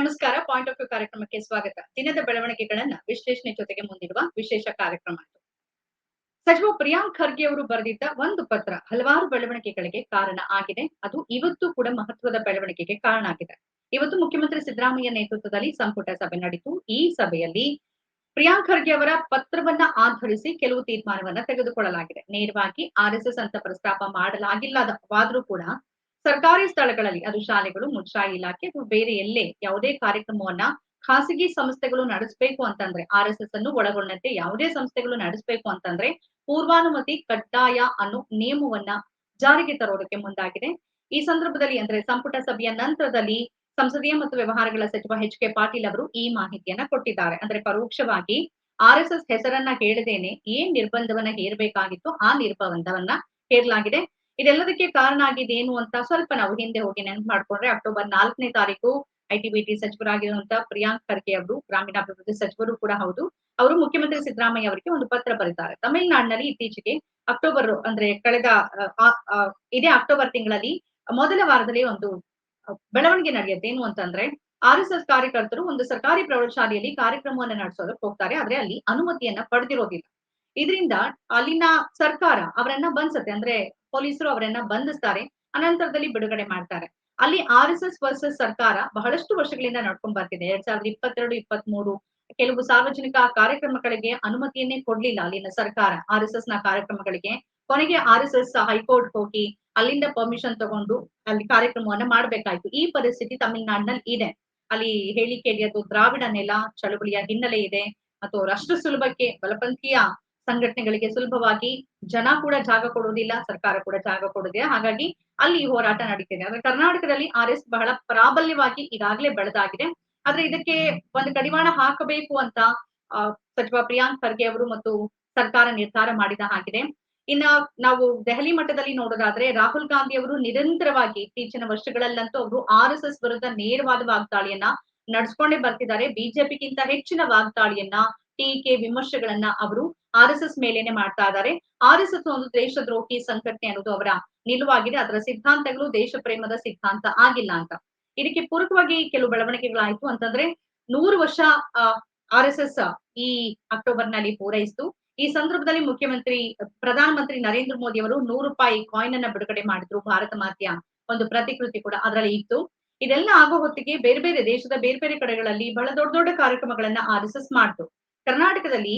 ನಮಸ್ಕಾರ point of view ಕಾರ್ಯಕ್ರಮಕ್ಕೆ ಸ್ವಾಗತ. ದಿನದ ಬೆಳವಣಿಗೆಗಳನ್ನ ವಿಶ್ಲೇಷಣೆ ಜೊತೆಗೆ ಮುಂದಿರುವ ವಿಶೇಷ ಕಾರ್ಯಕ್ರಮ. ಸಚಿವ ಪ್ರಿಯಾಂಕ್ ಖರ್ಗೆ ಅವರು ಬರೆದಿದ್ದ ಒಂದು ಪತ್ರ ಹಲವಾರು ಬೆಳವಣಿಗೆಗಳಿಗೆ ಕಾರಣ ಆಗಿದೆ. ಅದು ಇವತ್ತು ಕೂಡ ಮಹತ್ವದ ಬೆಳವಣಿಗೆಗೆ ಕಾರಣ ಆಗಿದೆ. ಇವತ್ತು ಮುಖ್ಯಮಂತ್ರಿ ಸಿದ್ದರಾಮಯ್ಯ ನೇತೃತ್ವದಲ್ಲಿ ಸಂಪುಟ ಸಭೆ ನಡೆಯಿತು ಈ ಸಭೆಯಲ್ಲಿ ಪ್ರಿಯಾಂಕ್ ಖರ್ಗೆ ಅವರ ಪತ್ರವನ್ನ ಆಧರಿಸಿ ಕೆಲವು ತೀರ್ಮಾನವನ್ನ ತೆಗೆದುಕೊಳ್ಳಲಾಗಿದೆ. ನೇರವಾಗಿ ಆರ್ ಎಸ್ ಎಸ್ ಅಂತ ಪ್ರಸ್ತಾಪ ಮಾಡಲಾಗಿಲ್ಲವಾದ್ರೂ ಕೂಡ ಸರ್ಕಾರಿ ಸ್ಥಳಗಳಲ್ಲಿ, ಅದು ಶಾಲೆಗಳು ಮುಜರಾಯಿ ಇಲಾಖೆ ಅಥವಾ ಬೇರೆ ಎಲ್ಲೇ ಯಾವುದೇ ಕಾರ್ಯಕ್ರಮವನ್ನ ಖಾಸಗಿ ಸಂಸ್ಥೆಗಳು ನಡೆಸಬೇಕು ಅಂತಂದ್ರೆ, ಆರ್ ಎಸ್ ಎಸ್ ಅನ್ನು ಒಳಗೊಂಡಂತೆ ಯಾವುದೇ ಸಂಸ್ಥೆಗಳು ನಡೆಸಬೇಕು ಅಂತಂದ್ರೆ ಪೂರ್ವಾನುಮತಿ ಕಡ್ಡಾಯ ಅನ್ನೋ ನಿಯಮವನ್ನ ಜಾರಿಗೆ ತರೋದಕ್ಕೆ ಮುಂದಾಗಿದೆ. ಈ ಸಂದರ್ಭದಲ್ಲಿ ಅಂದ್ರೆ ಸಂಪುಟ ಸಭೆಯ ನಂತರದಲ್ಲಿ ಸಂಸದೀಯ ಮತ್ತು ವ್ಯವಹಾರಗಳ ಸಚಿವ ಎಚ್ ಕೆ ಪಾಟೀಲ್ ಅವರು ಈ ಮಾಹಿತಿಯನ್ನ ಕೊಟ್ಟಿದ್ದಾರೆ. ಅಂದ್ರೆ ಪರೋಕ್ಷವಾಗಿ ಆರ್ ಎಸ್ ಎಸ್ ಹೆಸರನ್ನ ಹೇಳದೇನೆ ಏನ್ ನಿರ್ಬಂಧವನ್ನ ಹೇರಬೇಕಾಗಿತ್ತು ಆ ನಿರ್ಬಂಧವನ್ನ ಹೇರಲಾಗಿದೆ. ಇದೆಲ್ಲದಕ್ಕೆ ಕಾರಣ ಆಗಿದೆ ಏನು ಅಂತ ಸ್ವಲ್ಪ ನಾವು ಹಿಂದೆ ಹೋಗಿ ನೆನಪು ಮಾಡ್ಕೊಂಡ್ರೆ ಅಕ್ಟೋಬರ್ ನಾಲ್ಕನೇ ತಾರೀಕು ಐಟಿ ಬಿಟಿ ಸಚಿವರಾಗಿರುವಂತಹ ಪ್ರಿಯಾಂಕ್ ಖರ್ಗೆ ಅವರು, ಗ್ರಾಮೀಣಾಭಿವೃದ್ಧಿ ಸಚಿವರು ಕೂಡ ಹೌದು. ಅವರು ಮುಖ್ಯಮಂತ್ರಿ ಸಿದ್ದರಾಮಯ್ಯ ಅವರಿಗೆ ಒಂದು ಪತ್ರ ಬರೀತಾರೆ ತಮಿಳುನಾಡಿನಲ್ಲಿ ಇತ್ತೀಚೆಗೆ ಅಕ್ಟೋಬರ್ ಅಂದ್ರೆ ಕಳೆದ ಇದೇ ಅಕ್ಟೋಬರ್ ತಿಂಗಳಲ್ಲಿ ಮೊದಲ ವಾರದಲ್ಲಿ ಒಂದು ಬೆಳವಣಿಗೆ ನಡೆಯುತ್ತೆ ಏನು ಅಂತಂದ್ರೆ ಆರ್ ಎಸ್ ಎಸ್ ಕಾರ್ಯಕರ್ತರು ಒಂದು ಸರ್ಕಾರಿ ಪ್ರೌಢಶಾಲೆಯಲ್ಲಿ ಕಾರ್ಯಕ್ರಮವನ್ನು ನಡೆಸೋದಕ್ಕೆ ಹೋಗ್ತಾರೆ. ಆದ್ರೆ ಅಲ್ಲಿ ಅನುಮತಿಯನ್ನ ಪಡೆದಿರೋದಿಲ್ಲ. ಇದರಿಂದ ಅಲ್ಲಿನ ಸರ್ಕಾರ ಅವರನ್ನ ಬಂಧಿಸುತ್ತೆ ಅಂದ್ರೆ ಪೊಲೀಸರು ಅವರನ್ನ ಬಂಧಿಸ್ತಾರೆ. ಅನಂತರದಲ್ಲಿ ಬಿಡುಗಡೆ ಮಾಡ್ತಾರೆ. ಅಲ್ಲಿ ಆರ್ ಎಸ್ ಎಸ್ ವರ್ಸಸ್ ಸರ್ಕಾರ ಬಹಳಷ್ಟು ವರ್ಷಗಳಿಂದ ನಡ್ಕೊಂಡ್ ಬರ್ತಿದೆ. ಎರಡ್ ಸಾವಿರದ ಇಪ್ಪತ್ತೆರಡು ಇಪ್ಪತ್ತ್ ಮೂರು ಕೆಲವು ಸಾರ್ವಜನಿಕ ಕಾರ್ಯಕ್ರಮಗಳಿಗೆ ಅನುಮತಿಯನ್ನೇ ಕೊಡ್ಲಿಲ್ಲ ಅಲ್ಲಿನ ಸರ್ಕಾರ ಆರ್ ಎಸ್ ಎಸ್ನ ಕಾರ್ಯಕ್ರಮಗಳಿಗೆ. ಕೊನೆಗೆ ಆರ್ ಎಸ್ ಎಸ್ ಹೈಕೋರ್ಟ್ ಹೋಗಿ ಅಲ್ಲಿಂದ ಪರ್ಮಿಷನ್ ತಗೊಂಡು ಅಲ್ಲಿ ಕಾರ್ಯಕ್ರಮವನ್ನ ಮಾಡ್ಬೇಕಾಯ್ತು. ಈ ಪರಿಸ್ಥಿತಿ ತಮಿಳುನಾಡಿನಲ್ಲಿ ಇದೆ. ಅಲ್ಲಿ ಹೇಳಿ ಕೇಳಿ ಅದು ದ್ರಾವಿಡ ನೆಲ ಚಳುವಳಿಯ ಹಿನ್ನೆಲೆ ಇದೆ. ಮತ್ತು ರಾಷ್ಟ್ರ ಸುಲಭಕ್ಕೆ ಬಲಪಂಥೀಯ ಸಂಘಟನೆಗಳಿಗೆ ಸುಲಭವಾಗಿ ಜನ ಕೂಡ ಜಾಗ ಕೊಡೋದಿಲ್ಲ ಸರ್ಕಾರ ಕೂಡ ಜಾಗ ಕೊಡೋದಿಲ್ಲ ಹಾಗಾಗಿ ಅಲ್ಲಿ ಹೋರಾಟ ನಡೀತಿದೆ. ಆದ್ರೆ ಕರ್ನಾಟಕದಲ್ಲಿ ಆರ್ ಎಸ್ ಬಹಳ ಪ್ರಾಬಲ್ಯವಾಗಿ ಈಗಾಗಲೇ ಬೆಳೆದಾಗಿದೆ. ಆದ್ರೆ ಇದಕ್ಕೆ ಒಂದು ಕಡಿವಾಣ ಹಾಕಬೇಕು ಅಂತ ಸಚಿವ ಪ್ರಿಯಾಂಕ್ ಖರ್ಗೆ ಅವರು ಮತ್ತು ಸರ್ಕಾರ ನಿರ್ಧಾರ ಮಾಡಿದ ಹಾಗಿದೆ. ಇನ್ನ ನಾವು ದೆಹಲಿ ಮಟ್ಟದಲ್ಲಿ ನೋಡೋದಾದ್ರೆ ರಾಹುಲ್ ಗಾಂಧಿ ಅವರು ನಿರಂತರವಾಗಿ ಇತ್ತೀಚಿನ ವರ್ಷಗಳಲ್ಲಂತೂ ಅವರು ಆರ್ ಎಸ್ ಎಸ್ ವಿರುದ್ಧ ನೇರವಾದ ವಾಗ್ದಾಳಿಯನ್ನ ನಡ್ಸ್ಕೊಂಡೇ ಬರ್ತಿದ್ದಾರೆ. ಬಿಜೆಪಿಗಿಂತ ಹೆಚ್ಚಿನ ವಾಗ್ದಾಳಿಯನ್ನ, ಟೀಕೆ, ವಿಮರ್ಶೆಗಳನ್ನ ಅವರು ಆರ್ ಎಸ್ ಎಸ್ ಮೇಲೇನೆ ಮಾಡ್ತಾ ಇದ್ದಾರೆ. ಆರ್ ಎಸ್ ಎಸ್ ಒಂದು ದೇಶದ್ರೋಹಿ ಸಂಘಟನೆ ಅನ್ನೋದು ಅವರ ನಿಲುವಾಗಿದೆ. ಅದರ ಸಿದ್ಧಾಂತಗಳು ದೇಶ ಪ್ರೇಮದ ಸಿದ್ಧಾಂತ ಆಗಿಲ್ಲ ಅಂತ. ಇದಕ್ಕೆ ಪೂರಕವಾಗಿ ಕೆಲವು ಬೆಳವಣಿಗೆಗಳಾಯ್ತು ಅಂತಂದ್ರೆ ನೂರು ವರ್ಷ ಆರ್ ಎಸ್ ಎಸ್ ಈ ಅಕ್ಟೋಬರ್ನಲ್ಲಿ ಪೂರೈಸಿತು. ಈ ಸಂದರ್ಭದಲ್ಲಿ ಮುಖ್ಯಮಂತ್ರಿ, ಪ್ರಧಾನಮಂತ್ರಿ ನರೇಂದ್ರ ಮೋದಿ ಅವರು ನೂರು ರೂಪಾಯಿ ಕಾಯಿನ್ ಅನ್ನ ಬಿಡುಗಡೆ ಮಾಡಿದ್ರು. ಭಾರತ ಮಾತೆಯ ಒಂದು ಪ್ರತಿಕೃತಿ ಕೂಡ ಅದರಲ್ಲಿ ಇತ್ತು. ಇದೆಲ್ಲ ಆಗೋ ಹೊತ್ತಿಗೆ ಬೇರೆ ಬೇರೆ ದೇಶದ ಬೇರೆ ಬೇರೆ ಕಡೆಗಳಲ್ಲಿ ಬಹಳ ದೊಡ್ಡ ದೊಡ್ಡ ಕಾರ್ಯಕ್ರಮಗಳನ್ನ ಆರ್ ಎಸ್ ಎಸ್ ಮಾಡ್ತು. ಕರ್ನಾಟಕದಲ್ಲಿ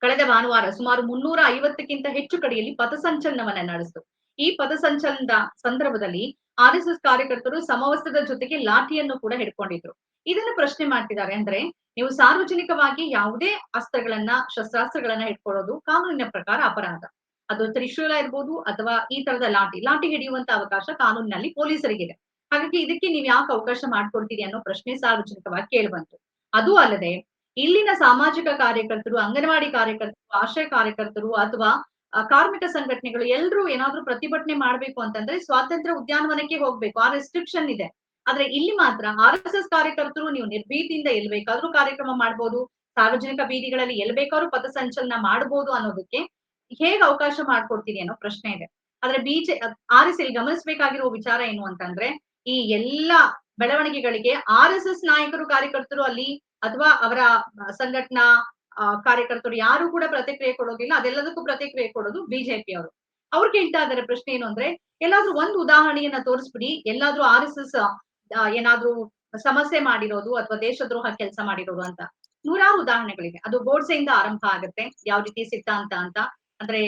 ಕಳೆದ ಭಾನುವಾರ ಸುಮಾರು ಮುನ್ನೂರ ಐವತ್ತಕ್ಕಿಂತ ಹೆಚ್ಚು ಕಡೆಯಲ್ಲಿ ಪಥಸಂಚಲನವನ್ನ ನಡೆಸಿತು. ಈ ಪಥಸಂಚಲನದ ಸಂದರ್ಭದಲ್ಲಿ ಆರ್ ಎಸ್ ಎಸ್ ಕಾರ್ಯಕರ್ತರು ಸಮವಸ್ತ್ರದ ಜೊತೆಗೆ ಲಾಠಿಯನ್ನು ಕೂಡ ಹಿಡ್ಕೊಂಡಿದ್ರು. ಇದನ್ನು ಪ್ರಶ್ನೆ ಮಾಡ್ತಿದ್ದಾರೆ ಅಂದ್ರೆ, ನೀವು ಸಾರ್ವಜನಿಕವಾಗಿ ಯಾವುದೇ ಅಸ್ತ್ರಗಳನ್ನ, ಶಸ್ತ್ರಾಸ್ತ್ರಗಳನ್ನ ಹಿಡ್ಕೊಳ್ಳೋದು ಕಾನೂನಿನ ಪ್ರಕಾರ ಅಪರಾಧ. ಅದು ತ್ರಿಶೂಲ ಇರ್ಬೋದು ಅಥವಾ ಈ ತರದ ಲಾಠಿ. ಲಾಠಿ ಹಿಡಿಯುವಂತ ಅವಕಾಶ ಕಾನೂನಿನಲ್ಲಿ ಪೊಲೀಸರಿಗಿದೆ. ಹಾಗಾಗಿ ಇದಕ್ಕೆ ನೀವು ಯಾಕೆ ಅವಕಾಶ ಮಾಡ್ಕೊಡ್ತೀರಿ ಅನ್ನೋ ಪ್ರಶ್ನೆ ಸಾರ್ವಜನಿಕವಾಗಿ ಕೇಳಿಬಂತು ಅದು ಅಲ್ಲದೆ ಇಲ್ಲಿನ ಸಾಮಾಜಿಕ ಕಾರ್ಯಕರ್ತರು, ಅಂಗನವಾಡಿ ಕಾರ್ಯಕರ್ತರು, ಆಶ್ರಯ ಕಾರ್ಯಕರ್ತರು ಅಥವಾ ಕಾರ್ಮಿಕ ಸಂಘಟನೆಗಳು ಎಲ್ಲರೂ ಏನಾದ್ರೂ ಪ್ರತಿಭಟನೆ ಮಾಡ್ಬೇಕು ಅಂತಂದ್ರೆ ಸ್ವಾತಂತ್ರ್ಯ ಉದ್ಯಾನವನಕ್ಕೆ ಹೋಗ್ಬೇಕು. ಆ ರೆಸ್ಟ್ರಿಕ್ಷನ್ ಇದೆ. ಆದ್ರೆ ಇಲ್ಲಿ ಮಾತ್ರ ಆರ್ ಎಸ್ ಎಸ್ ಕಾರ್ಯಕರ್ತರು ನೀವು ನಿರ್ಭೀತಿಯಿಂದ ಎಲ್ ಬೇಕಾದ್ರೂ ಕಾರ್ಯಕ್ರಮ ಮಾಡ್ಬೋದು. ಸಾರ್ವಜನಿಕ ಬೀದಿಗಳಲ್ಲಿ ಎಲ್ ಬೇಕಾದ್ರೂ ಪಥಸಂಚಲನ ಮಾಡ್ಬೋದು ಅನ್ನೋದಕ್ಕೆ ಹೇಗೆ ಅವಕಾಶ ಮಾಡ್ಕೊಡ್ತೀರಿ ಅನ್ನೋ ಪ್ರಶ್ನೆ ಇದೆ. ಆದ್ರೆ ಬಿಜೆ ಆರ್ ಎಸ್ ಎಲ್ ಗಮನಿಸಬೇಕಾಗಿರುವ ವಿಚಾರ ಏನು ಅಂತಂದ್ರೆ ಈ ಎಲ್ಲಾ ಬೆಳವಣಿಗೆಗಳಿಗೆ ಆರ್ ಎಸ್ ಎಸ್ ನಾಯಕರು ಕಾರ್ಯಕರ್ತರು ಅಲ್ಲಿ ಅಥವಾ ಅವರ ಸಂಘಟನಾ ಕಾರ್ಯಕರ್ತರು ಯಾರು ಕೂಡ ಪ್ರತಿಕ್ರಿಯೆ ಕೊಡೋದಿಲ್ಲ, ಅದೆಲ್ಲದಕ್ಕೂ ಪ್ರತಿಕ್ರಿಯೆ ಕೊಡೋದು ಬಿಜೆಪಿ ಅವರು. ಅವ್ರು ಕೇಳ್ತಾ ಇದಾರೆ ಪ್ರಶ್ನೆ ಏನು ಅಂದ್ರೆ, ಎಲ್ಲಾದ್ರೂ ಒಂದು ಉದಾಹರಣೆಯನ್ನ ತೋರಿಸ್ಬಿಡಿ, ಎಲ್ಲಾದ್ರೂ ಆರ್ ಎಸ್ ಎಸ್ ಏನಾದ್ರೂ ಸಮಸ್ಯೆ ಮಾಡಿರೋದು ಅಥವಾ ದೇಶದ್ರೋಹ ಕೆಲಸ ಮಾಡಿರೋದು ಅಂತ. ನೂರಾರು ಉದಾಹರಣೆಗಳಿವೆ. ಅದು ಗೋಡ್ಸೆಯಿಂದ ಆರಂಭ ಆಗುತ್ತೆ, ಯಾವ ರೀತಿ ಸಿದ್ಧಾಂತ ಅಂತ. ಅಂದ್ರೆ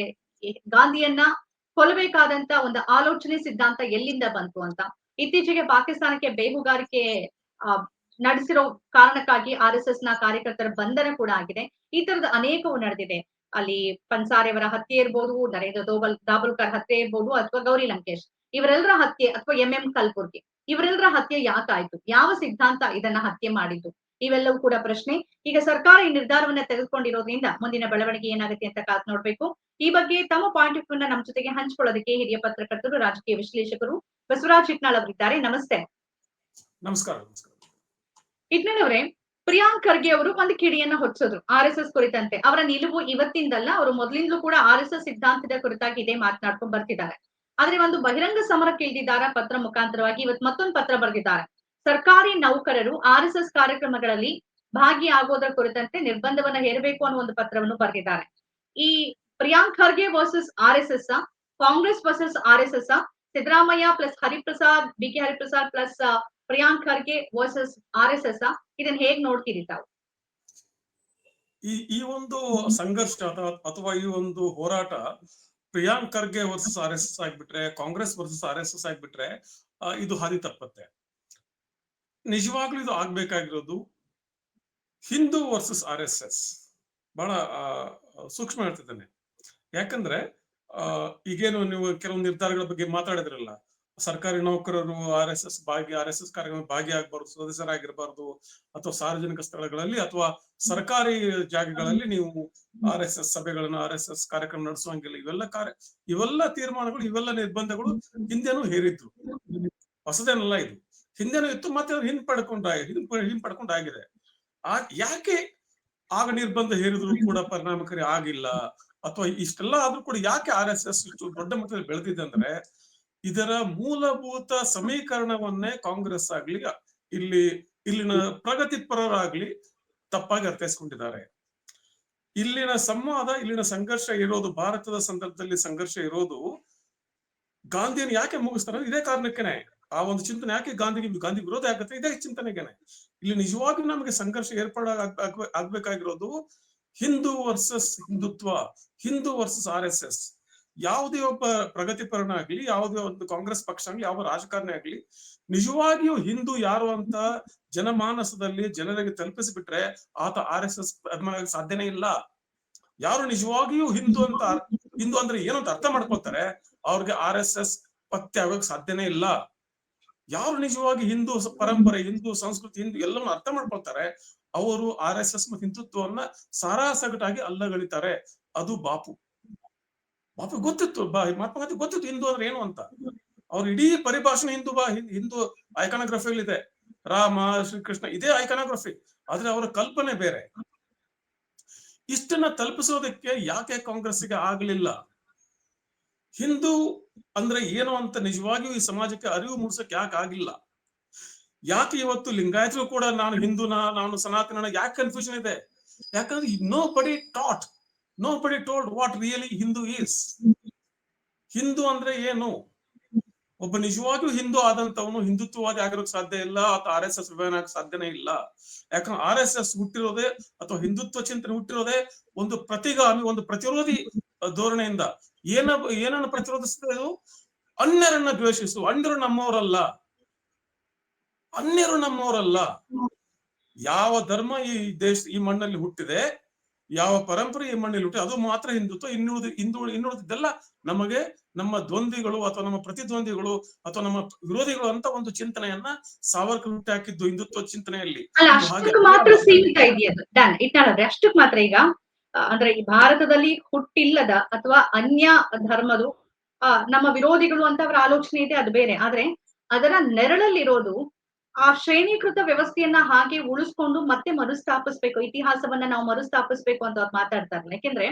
ಗಾಂಧಿಯನ್ನ ಕೊಲ್ಲಬೇಕಾದಂತ ಒಂದು ಆಲೋಚನೆ ಸಿದ್ಧಾಂತ ಎಲ್ಲಿಂದ ಬಂತು ಅಂತ. ಇತ್ತೀಚೆಗೆ ಪಾಕಿಸ್ತಾನಕ್ಕೆ ಬೇಹುಗಾರಿಕೆ ನಡೆಸಿರೋ ಕಾರಣಕ್ಕಾಗಿ ಆರ್ ಎಸ್ ಎಸ್ನ ಕಾರ್ಯಕರ್ತರ ಬಂಧನ ಕೂಡ ಆಗಿದೆ. ಈ ತರದ ಅನೇಕವು ನಡೆದಿದೆ. ಅಲ್ಲಿ ಪನ್ಸಾರೆಯವರ ಹತ್ಯೆ ಇರ್ಬೋದು, ನರೇಂದ್ರ ದೋಬಲ್ ದಾಬಲ್ಕರ್ ಹತ್ಯೆ ಇರ್ಬೋದು ಅಥವಾ ಗೌರಿ ಲಂಕೇಶ್, ಇವರೆಲ್ಲರ ಹತ್ಯೆ ಅಥವಾ ಎಂ ಎಂ ಕಲ್ಬುರ್ಗಿ, ಇವರೆಲ್ಲರ ಹತ್ಯೆ ಯಾಕಾಯ್ತು? ಯಾವ ಸಿದ್ಧಾಂತ ಇದನ್ನ ಹತ್ಯೆ ಮಾಡಿದ್ದು? ಇವೆಲ್ಲವೂ ಕೂಡ ಪ್ರಶ್ನೆ. ಈಗ ಸರ್ಕಾರ ಈ ನಿರ್ಧಾರವನ್ನ ತೆಗೆದುಕೊಂಡಿರೋದ್ರಿಂದ ಮುಂದಿನ ಬೆಳವಣಿಗೆ ಏನಾಗುತ್ತೆ ಅಂತ ಕಾದ್ ನೋಡ್ಬೇಕು. ಈ ಬಗ್ಗೆ ತಮ್ಮ ಪಾಯಿಂಟ್ ಆಫ್ ವ್ಯೂನ ನಮ್ಮ ಜೊತೆಗೆ ಹಂಚಿಕೊಳ್ಳೋದಕ್ಕೆ ಹಿರಿಯ ಪತ್ರಕರ್ತರು, ರಾಜಕೀಯ ವಿಶ್ಲೇಷಕರು ಬಸವರಾಜ್ ಇಟ್ನಾಳ್ ಅವರಿದ್ದಾರೆ. ನಮಸ್ತೆ. ನಮಸ್ಕಾರ. ಅವರೇ ಪ್ರಿಯಾಂಕ್ ಖರ್ಗೆ ಅವರು ಒಂದು ಕಿಡಿಯನ್ನ ಹೊಚ್ಚಿದ್ರು ಆರ್ ಎಸ್ ಎಸ್ ಕುರಿತಂತೆ. ಅವರ ನಿಲುವು ಇವತ್ತಿಂದಲ್ಲ, ಅವರು ಮೊದಲಿಂದಲೂ ಕೂಡ ಆರ್ ಎಸ್ ಎಸ್ ಸಿದ್ಧಾಂತದ ಕುರಿತಾಗಿ ಇದೇ ಮಾತನಾಡ್ಕೊಂಡು ಬರ್ತಿದ್ದಾರೆ. ಆದ್ರೆ ಒಂದು ಬಹಿರಂಗ ಸಮರಕ್ಕೆ ಇಳಿದಿದ್ದಾರೆ ಪತ್ರ ಮುಖಾಂತರವಾಗಿ ಇವತ್ತು ಮತ್ತೊಂದು ಪತ್ರ ಬರೆದಿದ್ದಾರೆ. ಸರ್ಕಾರಿ ನೌಕರರು ಆರ್ ಎಸ್ ಎಸ್ ಕಾರ್ಯಕ್ರಮಗಳಲ್ಲಿ ಭಾಗಿಯಾಗೋದ್ರ ಕುರಿತಂತೆ ನಿರ್ಬಂಧವನ್ನ ಹೇರಬೇಕು ಅನ್ನೋ ಒಂದು ಪತ್ರವನ್ನು ಬರೆದಿದ್ದಾರೆ. ಈ Priyank Kharge versus R S S Congress versus R S S Siddaramaiah plus Hariprasad B K Hariprasad plus Priyank Kharge versus R S S ಇದನ್ನ ಹೇಗ್ ನೋಡ್ತೀರಿ ತಾವು? ಈ ಈ ಒಂದು ಸಂಘರ್ಷ ಅಥವಾ ಅಥವಾ ಈ ಒಂದು ಹೋರಾಟ Priyank Kharge versus R S S ಆಗ್ಬಿಟ್ರೆ Congress versus R S S ಆಗ್ಬಿಟ್ರೆ ಇದು ಹರಿ ತಪ್ಪತ್ತೆ ನಿಜವಾಗ್ಲೂ ಇದು ಆಗ್ಬೇಕಾಗಿರೋದು Hindu versus R S S. ಬಹಳ ಆ, ಸೂಕ್ಷ್ಮ ಹೇಳ್ತಿದ್ದೇನೆ. ಯಾಕಂದ್ರೆ ಈಗೇನು ನೀವು ಕೆಲವು ನಿರ್ಧಾರಗಳ ಬಗ್ಗೆ ಮಾತಾಡಿದ್ರಲ್ಲ ಸರ್ಕಾರಿ ನೌಕರರು, ಆರ್ ಎಸ್ ಎಸ್ ಭಾಗಿ ಆರ್ ಎಸ್ ಎಸ್ ಕಾರ್ಯಕ್ರಮ ಭಾಗಿಯಾಗಬಾರ್ದು ಸದಸ್ಯರಾಗಿರಬಾರ್ದು ಅಥವಾ ಸಾರ್ವಜನಿಕ ಸ್ಥಳಗಳಲ್ಲಿ ಅಥವಾ ಸರ್ಕಾರಿ ಜಾಗಗಳಲ್ಲಿ ನೀವು ಆರ್ ಎಸ್ ಎಸ್ ಸಭೆಗಳನ್ನ, ಆರ್ ಎಸ್ ಎಸ್ ಕಾರ್ಯಕ್ರಮ ನಡೆಸುವಂಗಿಲ್ಲ. ಇವೆಲ್ಲ ಕಾರ್ಯ, ಇವೆಲ್ಲ ತೀರ್ಮಾನಗಳು, ಇವೆಲ್ಲ ನಿರ್ಬಂಧಗಳು ಹಿಂದೆನೂ ಹೇರಿದ್ರು ಹೊಸದೇನಲ್ಲ ಇದು. ಹಿಂದೆನೂ ಇತ್ತು, ಮತ್ತೆ ಅದು ಹಿಂಪಡ್ಕೊಂಡ ಆಗಿದೆ ಆ, ಯಾಕೆ ಆಗ ನಿರ್ಬಂಧ ಹೇರಿದ್ರು ಕೂಡ ಪರಿಣಾಮಕಾರಿ ಆಗಿಲ್ಲ? ಅಥವಾ ಇಷ್ಟೆಲ್ಲ ಆದ್ರೂ ಕೂಡ ಯಾಕೆ ಆರ್ ಎಸ್ ಎಸ್ ದೊಡ್ಡ ಮಟ್ಟದಲ್ಲಿ ಬೆಳೆದಿದೆ ಅಂದ್ರೆ ಇದರ ಮೂಲಭೂತ ಸಮೀಕರಣವನ್ನೇ ಕಾಂಗ್ರೆಸ್ ಆಗ್ಲಿ, ಇಲ್ಲಿ, ಇಲ್ಲಿನ ಪ್ರಗತಿಪರರಾಗ್ಲಿ ತಪ್ಪಾಗಿ ಅರ್ಥೈಸ್ಕೊಂಡಿದ್ದಾರೆ. ಇಲ್ಲಿನ ಸಂವಾದ, ಇಲ್ಲಿನ ಸಂಘರ್ಷ ಇರೋದು, ಭಾರತದ ಸಂದರ್ಭದಲ್ಲಿ ಸಂಘರ್ಷ ಇರೋದು ಗಾಂಧಿಯನ್ನು ಯಾಕೆ ಮುಗಿಸ್ತಾರೆ ಇದೇ ಕಾರಣಕ್ಕೇನೆ. ಆ ಒಂದು ಚಿಂತನೆ ಯಾಕೆ ಗಾಂಧಿಗೆ, ಗಾಂಧಿ ವಿರೋಧ ಆಗುತ್ತೆ, ಇದೇ ಚಿಂತನೆಗೆನೆ. ಇಲ್ಲಿ ನಿಜವಾಗಿಯೂ ನಮಗೆ ಸಂಘರ್ಷ ಏರ್ಪಾಡ ಆಗ್ಬೇಕಾಗಿರೋದು Hindu versus Hindutva, Hindu versus R S S. ಯಾವುದೇ ಒಬ್ಬ ಪ್ರಗತಿಪರನ ಆಗ್ಲಿ, ಯಾವುದೇ ಒಂದು ಕಾಂಗ್ರೆಸ್ ಪಕ್ಷ ಆಗ್ಲಿ, ಯಾವ ರಾಜಕಾರಣಿ ಆಗ್ಲಿ, ನಿಜವಾಗಿಯೂ ಹಿಂದೂ ಯಾರು ಅಂತ ಜನಮಾನಸದಲ್ಲಿ ಜನರಿಗೆ ತಲುಪಿಸಿಬಿಟ್ರೆ ಆತ ಆರ್ ಎಸ್ ಎಸ್ ಸಾಧ್ಯನೇ ಇಲ್ಲ. ಯಾರು ನಿಜವಾಗಿಯೂ ಹಿಂದೂ ಅಂತ ಹಿಂದೂ ಅಂದ್ರೆ ಏನು ಅಂತ ಅರ್ಥ ಮಾಡ್ಕೊಳ್ತಾರೆ, ಅವ್ರಿಗೆ ಆರ್ ಎಸ್ ಎಸ್ ಪತ್ತೆ ಆಗೋಕ್ ಸಾಧ್ಯನೇ ಇಲ್ಲ. ಯಾರು ನಿಜವಾಗಿ ಹಿಂದೂ ಪರಂಪರೆ, ಹಿಂದೂ ಸಂಸ್ಕೃತಿ, ಹಿಂದೂ ಎಲ್ಲವನ್ನು ಅರ್ಥ ಮಾಡ್ಕೊಳ್ತಾರೆ, ಅವರು ಆರ್ ಎಸ್ ಎಸ್ ಮತ್ತು ಹಿಂದುತ್ವವನ್ನ ಸಾರಾಸಗಟಾಗಿ ಅಲ್ಲಗಳಿತಾರೆ ಅದು ಬಾಪು. ಬಾಪು ಗೊತ್ತಿತ್ತು, ಬಾ, ಮಹಾತ್ಮ ಗೊತ್ತಿತ್ತು ಹಿಂದೂ ಅಂದ್ರೆ ಏನು ಅಂತ. ಅವ್ರ ಇಡೀ ಪರಿಭಾಷಣೆ ಹಿಂದೂ ಬಾ, ಹಿಂದೂ ಐಕಾನೋಗ್ರಫಿಯಲ್ಲಿ ಇದೆ ರಾಮ, ಶ್ರೀಕೃಷ್ಣ, ಇದೇ ಐಕಾನೋಗ್ರಫಿ. ಆದ್ರೆ ಅವರ ಕಲ್ಪನೆ ಬೇರೆ. ಇಷ್ಟನ್ನ ತಲುಪಿಸೋದಕ್ಕೆ ಯಾಕೆ ಕಾಂಗ್ರೆಸ್ಸಿಗೆ ಆಗ್ಲಿಲ್ಲ? ಹಿಂದೂ ಅಂದ್ರೆ ಏನು ಅಂತ ನಿಜವಾಗಿಯೂ ಈ ಸಮಾಜಕ್ಕೆ ಅರಿವು ಮೂಡಿಸಕ್ ಯಾಕೆ ಆಗಿಲ್ಲ? ಯಾಕೆ ಇವತ್ತು ಲಿಂಗಾಯತರು ಕೂಡ ನಾನು ಹಿಂದೂನ, ನಾನು ಸನಾತನ ಯಾಕೆ ಕನ್ಫ್ಯೂಷನ್ ಇದೆ? ಯಾಕಂದ್ರೆ nobody taught nobody told what really Hindu is Hindu ಅಂದ್ರೆ ಏನು? ಒಬ್ಬ ನಿಜವಾಗಿಯೂ ಹಿಂದೂ ಆದಂತವನು ಹಿಂದುತ್ವವಾದಿ ಆಗಿರೋಕ್ ಸಾಧ್ಯ ಇಲ್ಲ ಅಥವಾ ಆರ್ ಎಸ್ ಎಸ್ ಆಗಕ್ಕೆ ಸಾಧ್ಯನೇ ಇಲ್ಲ. ಯಾಕಂದ್ರೆ ಆರ್ ಎಸ್ ಎಸ್ ಹುಟ್ಟಿರೋದೇ ಅಥವಾ ಹಿಂದುತ್ವ ಚಿಂತನೆ ಹುಟ್ಟಿರೋದೇ ಒಂದು ಪ್ರತಿಗಾಮಿ, ಒಂದು ಪ್ರತಿರೋಧಿ ಧೋರಣೆಯಿಂದ. ಏನ, ಏನನ್ನ ಪ್ರತಿರೋಧಿಸ್ತದೆ ಅನ್ಯರನ್ನ ದ್ವೇಷಿಸು ಅನ್ಯರು ನಮ್ಮವರಲ್ಲ. ಅನ್ಯರು ನಮ್ಮವರಲ್ಲ. ಯಾವ ಧರ್ಮ ಈ ದೇಶ, ಈ ಮಣ್ಣಲ್ಲಿ ಹುಟ್ಟಿದೆ ಯಾವ ಪರಂಪರೆ ಈ ಮಣ್ಣಲ್ಲಿ ಹುಟ್ಟಿದೆ ಅದು ಮಾತ್ರ ಹಿಂದುತ್ವ ಇನ್ನುಳಿದ ಹಿಂದು ಇನ್ನುಳಿದಿದ್ದೆಲ್ಲ ನಮಗೆ ನಮ್ಮ ದ್ವಂದ್ವಿಗಳು ಅಥವಾ ನಮ್ಮ ಪ್ರತಿದ್ವಂದ್ವಿಗಳು ಅಥವಾ ನಮ್ಮ ವಿರೋಧಿಗಳು ಅಂತ ಒಂದು ಚಿಂತನೆಯನ್ನ ಸಾವರ್ಕರ್ ಹುಟ್ಟಿ ಹಾಕಿದ್ದು ಹಿಂದುತ್ವ ಚಿಂತನೆಯಲ್ಲಿ. ಮಾತ್ರ ಸೀಮಿತ ಇದೆಯದು ಅಷ್ಟಕ್ಕೆ ಮಾತ್ರ ಈಗ ಅಂದ್ರೆ ಈ ಭಾರತದಲ್ಲಿ ಹುಟ್ಟಿಲ್ಲದ ಅಥವಾ ಅನ್ಯ ಧರ್ಮದು ಆ, ನಮ್ಮ ವಿರೋಧಿಗಳು ಅಂತ ಅವರ ಆಲೋಚನೆ ಇದೆ ಅದು ಬೇರೆ. ಆದ್ರೆ ಅದರ ನೆರಳಲ್ಲಿರೋದು ಆ ಶ್ರೇಣೀಕೃತ ವ್ಯವಸ್ಥೆಯನ್ನ ಹಾಗೆ ಉಳಿಸ್ಕೊಂಡು ಮತ್ತೆ ಮರುಸ್ಥಾಪಿಸ್ಬೇಕು ಇತಿಹಾಸವನ್ನ ನಾವು ಮರುಸ್ಥಾಪಿಸ್ಬೇಕು ಅಂತ ಅವ್ರು ಮಾತಾಡ್ತಾರೆ ಯಾಕೆಂದ್ರೆ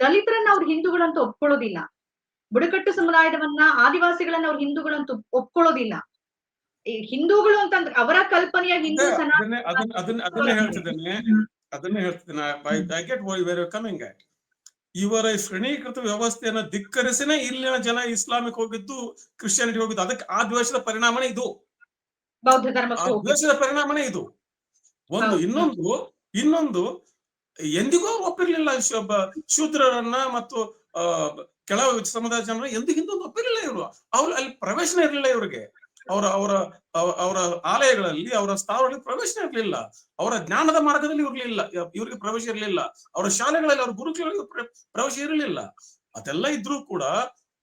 ದಲಿತರನ್ನ ಅವ್ರು ಹಿಂದೂಗಳಂತ ಒಪ್ಕೊಳ್ಳೋದಿಲ್ಲ. ಬುಡಕಟ್ಟು ಸಮುದಾಯದವನ್ನ ಆದಿವಾಸಿಗಳನ್ನ ಅವ್ರು ಹಿಂದೂಗಳಂತ ಒಪ್ಕೊಳ್ಳೋದಿಲ್ಲ. ಈ ಹಿಂದೂಗಳು ಅಂತಂದ್ರೆ ಅವರ ಕಲ್ಪನೆಯ ಹಿಂದೂ ಅದನ್ನೇ ಹೇಳ್ತಿದ್ದೇನೆ. ಇವರ ಶ್ರೇಣೀಕೃತ ವ್ಯವಸ್ಥೆಯನ್ನ ಧಿಕ್ಕರಿಸಿನೇ ಇಲ್ಲಿನ ಜನ ಇಸ್ಲಾಮಿಕ್ ಹೋಗಿದ್ದು ಕ್ರಿಶ್ಚಿಯಾನಿಟಿ ಹೋಗಿದ್ದು ಅದಕ್ಕೆ ಆ ದ್ವೇಷದ ಪರಿಣಾಮನೇ ಇದು. ಬೌದ್ಧ ಧರ್ಮಕ್ಕೆ ದ್ವೇಷದ ಪರಿಣಾಮನೇ ಇದು. ಒಂದು ಇನ್ನೊಂದು ಇನ್ನೊಂದು ಎಂದಿಗೂ ಒಪ್ಪಿರ್ಲಿಲ್ಲ ಶೂದ್ರರನ್ನ ಮತ್ತು ಕೆಲವು ಕೆಳ ಸಮುದಾಯ ಜನರ ಎಂದು ಹಿಂದೊಂದು ಒಪ್ಪಿರಲಿಲ್ಲ ಇವರು. ಅವ್ರು ಅಲ್ಲಿ ಪ್ರವೇಶನ ಇರಲಿಲ್ಲ ಇವರಿಗೆ. ಅವರ ಅವರ ಅವರ ಆಲಯಗಳಲ್ಲಿ ಅವರ ಸ್ಥಾವರಗಳಲ್ಲಿ ಪ್ರವೇಶ ಇರಲಿಲ್ಲ. ಅವರ ಜ್ಞಾನದ ಮಾರ್ಗದಲ್ಲಿ ಇರಲಿಲ್ಲ. ಇವರಿಗೆ ಪ್ರವೇಶ ಇರಲಿಲ್ಲ. ಅವರ ಶಾಲೆಗಳಲ್ಲಿ ಅವರ ಪ್ರ- ಪ್ರವೇಶ ಇರಲಿಲ್ಲ. ಅದೆಲ್ಲ ಇದ್ರೂ ಕೂಡ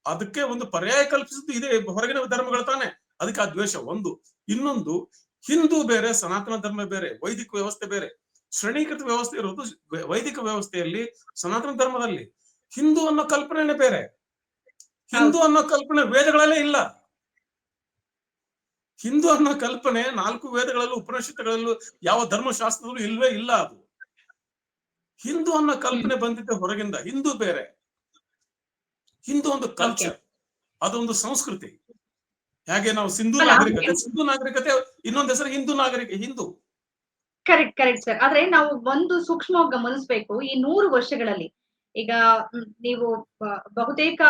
ಅದಕ್ಕೆ ಒಂದು ಪರ್ಯಾಯ ಕಲ್ಪಿಸಿದ್ದು ಇದೆ ಹೊರಗಿನ ಧರ್ಮಗಳು ತಾನೆ. ಅದಕ್ಕೆ ಆ ದ್ವೇಷ ಒಂದು. ಇನ್ನೊಂದು ಹಿಂದೂ ಬೇರೆ ಸನಾತನ ಧರ್ಮ ಬೇರೆ ವೈದಿಕ ವ್ಯವಸ್ಥೆ ಬೇರೆ. ಶ್ರೇಣೀಕೃತ ವ್ಯವಸ್ಥೆ ಇರೋದು ವೈದಿಕ ವ್ಯವಸ್ಥೆಯಲ್ಲಿ ಸನಾತನ ಧರ್ಮದಲ್ಲಿ. ಹಿಂದೂ ಅನ್ನೋ ಕಲ್ಪನೆನೇ ಬೇರೆ. ಹಿಂದೂ ಅನ್ನೋ ಕಲ್ಪನೆ ವೇದಗಳಲ್ಲೇ ಇಲ್ಲ. ಹಿಂದೂ ಅನ್ನೋ ಕಲ್ಪನೆ ನಾಲ್ಕು ವೇದಗಳಲ್ಲೂ ಉಪನಿಷತ್ತುಗಳಲ್ಲೂ ಯಾವ ಧರ್ಮಶಾಸ್ತ್ರದಲ್ಲೂ ಇಲ್ವೇ ಇಲ್ಲ ಅದು. ಹಿಂದೂ ಅನ್ನೋ ಕಲ್ಪನೆ ಬಂದಿದ್ದೆ ಹೊರಗಿಂದ. ಹಿಂದೂ ಬೇರೆ. ಹಿಂದೂ ಒಂದು ಕಲ್ಚರ್ ಅದೊಂದು ಸಂಸ್ಕೃತಿ. ಹೇಗೆ ನಾವು ಸಿಂಧು ನಾಗರಿಕತೆ ಸಿಂಧು ನಾಗರಿಕತೆ ಇನ್ನೊಂದು ಹೆಸರು ಹಿಂದೂ ನಾಗರಿಕ ಹಿಂದೂ. ಕರೆಕ್ಟ್ ಕರೆಕ್ಟ್ ಸರ್ ಆದ್ರೆ ನಾವು ಒಂದು ಸೂಕ್ಷ್ಮವಾಗಿ ಗಮನಿಸಬೇಕು ಈ ನೂರು ವರ್ಷಗಳಲ್ಲಿ. ಈಗ ನೀವು ಬಹುತೇಕ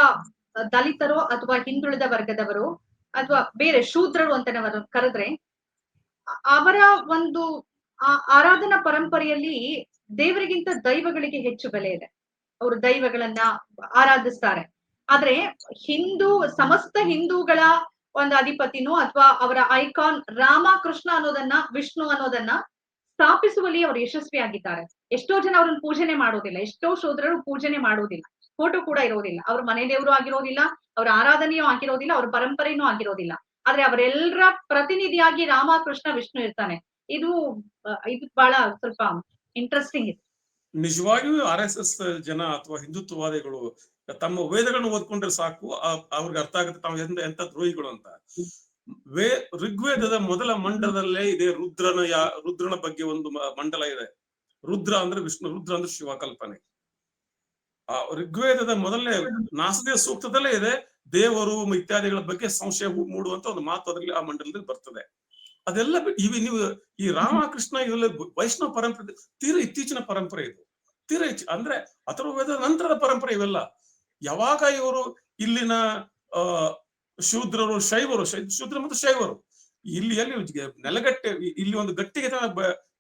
ದಲಿತರು ಅಥವಾ ಹಿಂದುಳಿದ ವರ್ಗದವರು ಅಥವಾ ಬೇರೆ ಶೂದ್ರರು ಅಂತ ನಾವು ಕರೆದ್ರೆ ಅವರ ಒಂದು ಆರಾಧನಾ ಪರಂಪರೆಯಲ್ಲಿ ದೇವರಿಗಿಂತ ದೈವಗಳಿಗೆ ಹೆಚ್ಚು ಬೆಲೆ ಇದೆ. ಅವರು ದೈವಗಳನ್ನ ಆರಾಧಿಸ್ತಾರೆ. ಆದ್ರೆ ಹಿಂದೂ ಸಮಸ್ತ ಹಿಂದೂಗಳ ಒಂದು ಅಧಿಪತಿನೋ ಅಥವಾ ಅವರ ಐಕಾನ್ ರಾಮ ಕೃಷ್ಣ ಅನ್ನೋದನ್ನ, ವಿಷ್ಣು ಅನ್ನೋದನ್ನ ಸ್ಥಾಪಿಸುವಲ್ಲಿ ಅವರು ಯಶಸ್ವಿಯಾಗಿದ್ದಾರೆ ಎಷ್ಟೋ ಜನ ಅವ್ರನ್ನ ಪೂಜನೆ ಮಾಡೋದಿಲ್ಲ, ಎಷ್ಟೋ ಶೋಧರರು ಪೂಜನೆ ಮಾಡೋದಿಲ್ಲ, ಫೋಟೋ ಕೂಡ ಇರೋದಿಲ್ಲ. ಅವ್ರ ಮನೆ ದೇವರು ಆಗಿರೋದಿಲ್ಲ, ಅವ್ರ ಆರಾಧನೆಯೂ ಆಗಿರೋದಿಲ್ಲ, ಅವ್ರ ಪರಂಪರೆನೂ ಆಗಿರೋದಿಲ್ಲ. ಆದ್ರೆ ಅವರೆಲ್ಲರ ಪ್ರತಿನಿಧಿಯಾಗಿ ರಾಮ ಕೃಷ್ಣ ವಿಷ್ಣು ಇರ್ತಾನೆ. ಇದು ಇದು ಬಹಳ ಸ್ವಲ್ಪ ಇಂಟ್ರೆಸ್ಟಿಂಗ್ ಇದೆ ನಿಜವಾಗಿಯೂ ಆರ್ ಎಸ್ ಎಸ್ ಜನ ಅಥವಾ ಹಿಂದುತ್ವವಾದಿಗಳು ತಮ್ಮ ವೇದಗಳನ್ನು ಓದ್ಕೊಂಡ್ರೆ ಸಾಕು ಅವ್ರಿಗೆ ಅರ್ಥ ಆಗುತ್ತೆ ತಾವು ಎಂತ ಎಂತ ದ್ರೋಹಿಗಳು ಅಂತ. ವೇ, ಋಗ್ವೇದದ ಮೊದಲ ಮಂಡಲದಲ್ಲೇ ಇದೆ ರುದ್ರನ ಯಾ, ರುದ್ರನ ಬಗ್ಗೆ ಒಂದು ಮಂಡಲ ಇದೆ. ರುದ್ರ ಅಂದ್ರೆ ವಿಷ್ಣು, ರುದ್ರ ಅಂದ್ರೆ ಶಿವ ಕಲ್ಪನೆ. ಆ, ಋಗ್ವೇದದ ಮೊದಲನೇ ನಾಸದೇ ಸೂಕ್ತದಲ್ಲೇ ಇದೆ, ದೇವರು ಇತ್ಯಾದಿಗಳ ಬಗ್ಗೆ ಸಂಶಯ ಮೂಡುವಂತ ಒಂದು ಮಾತು ಅದರಲ್ಲಿ ಆ ಮಂಡಲದಲ್ಲಿ ಬರ್ತದೆ. ಅದೆಲ್ಲ ಇವಿ, ನೀವು ಈ ರಾಮಕೃಷ್ಣ ಇವೆಲ್ಲ ವೈಷ್ಣವ ಪರಂಪರೆ, ತೀರ ಇತ್ತೀಚಿನ ಪರಂಪರೆ ಇದು. ತೀರ ಅಂದ್ರೆ ಅಥರ್ವೇದ ನಂತರದ ಪರಂಪರೆ ಇವೆಲ್ಲ. ಯಾವಾಗ ಇವರು ಇಲ್ಲಿನ ಶೂದ್ರರು ಶೈವರು ಶೂದ್ರ ಮತ್ತು ಶೈವರು. ಇಲ್ಲಿ ಎಲ್ಲಿ ನೆಲಗಟ್ಟೆ ಇಲ್ಲಿ ಒಂದು ಗಟ್ಟಿಗೆ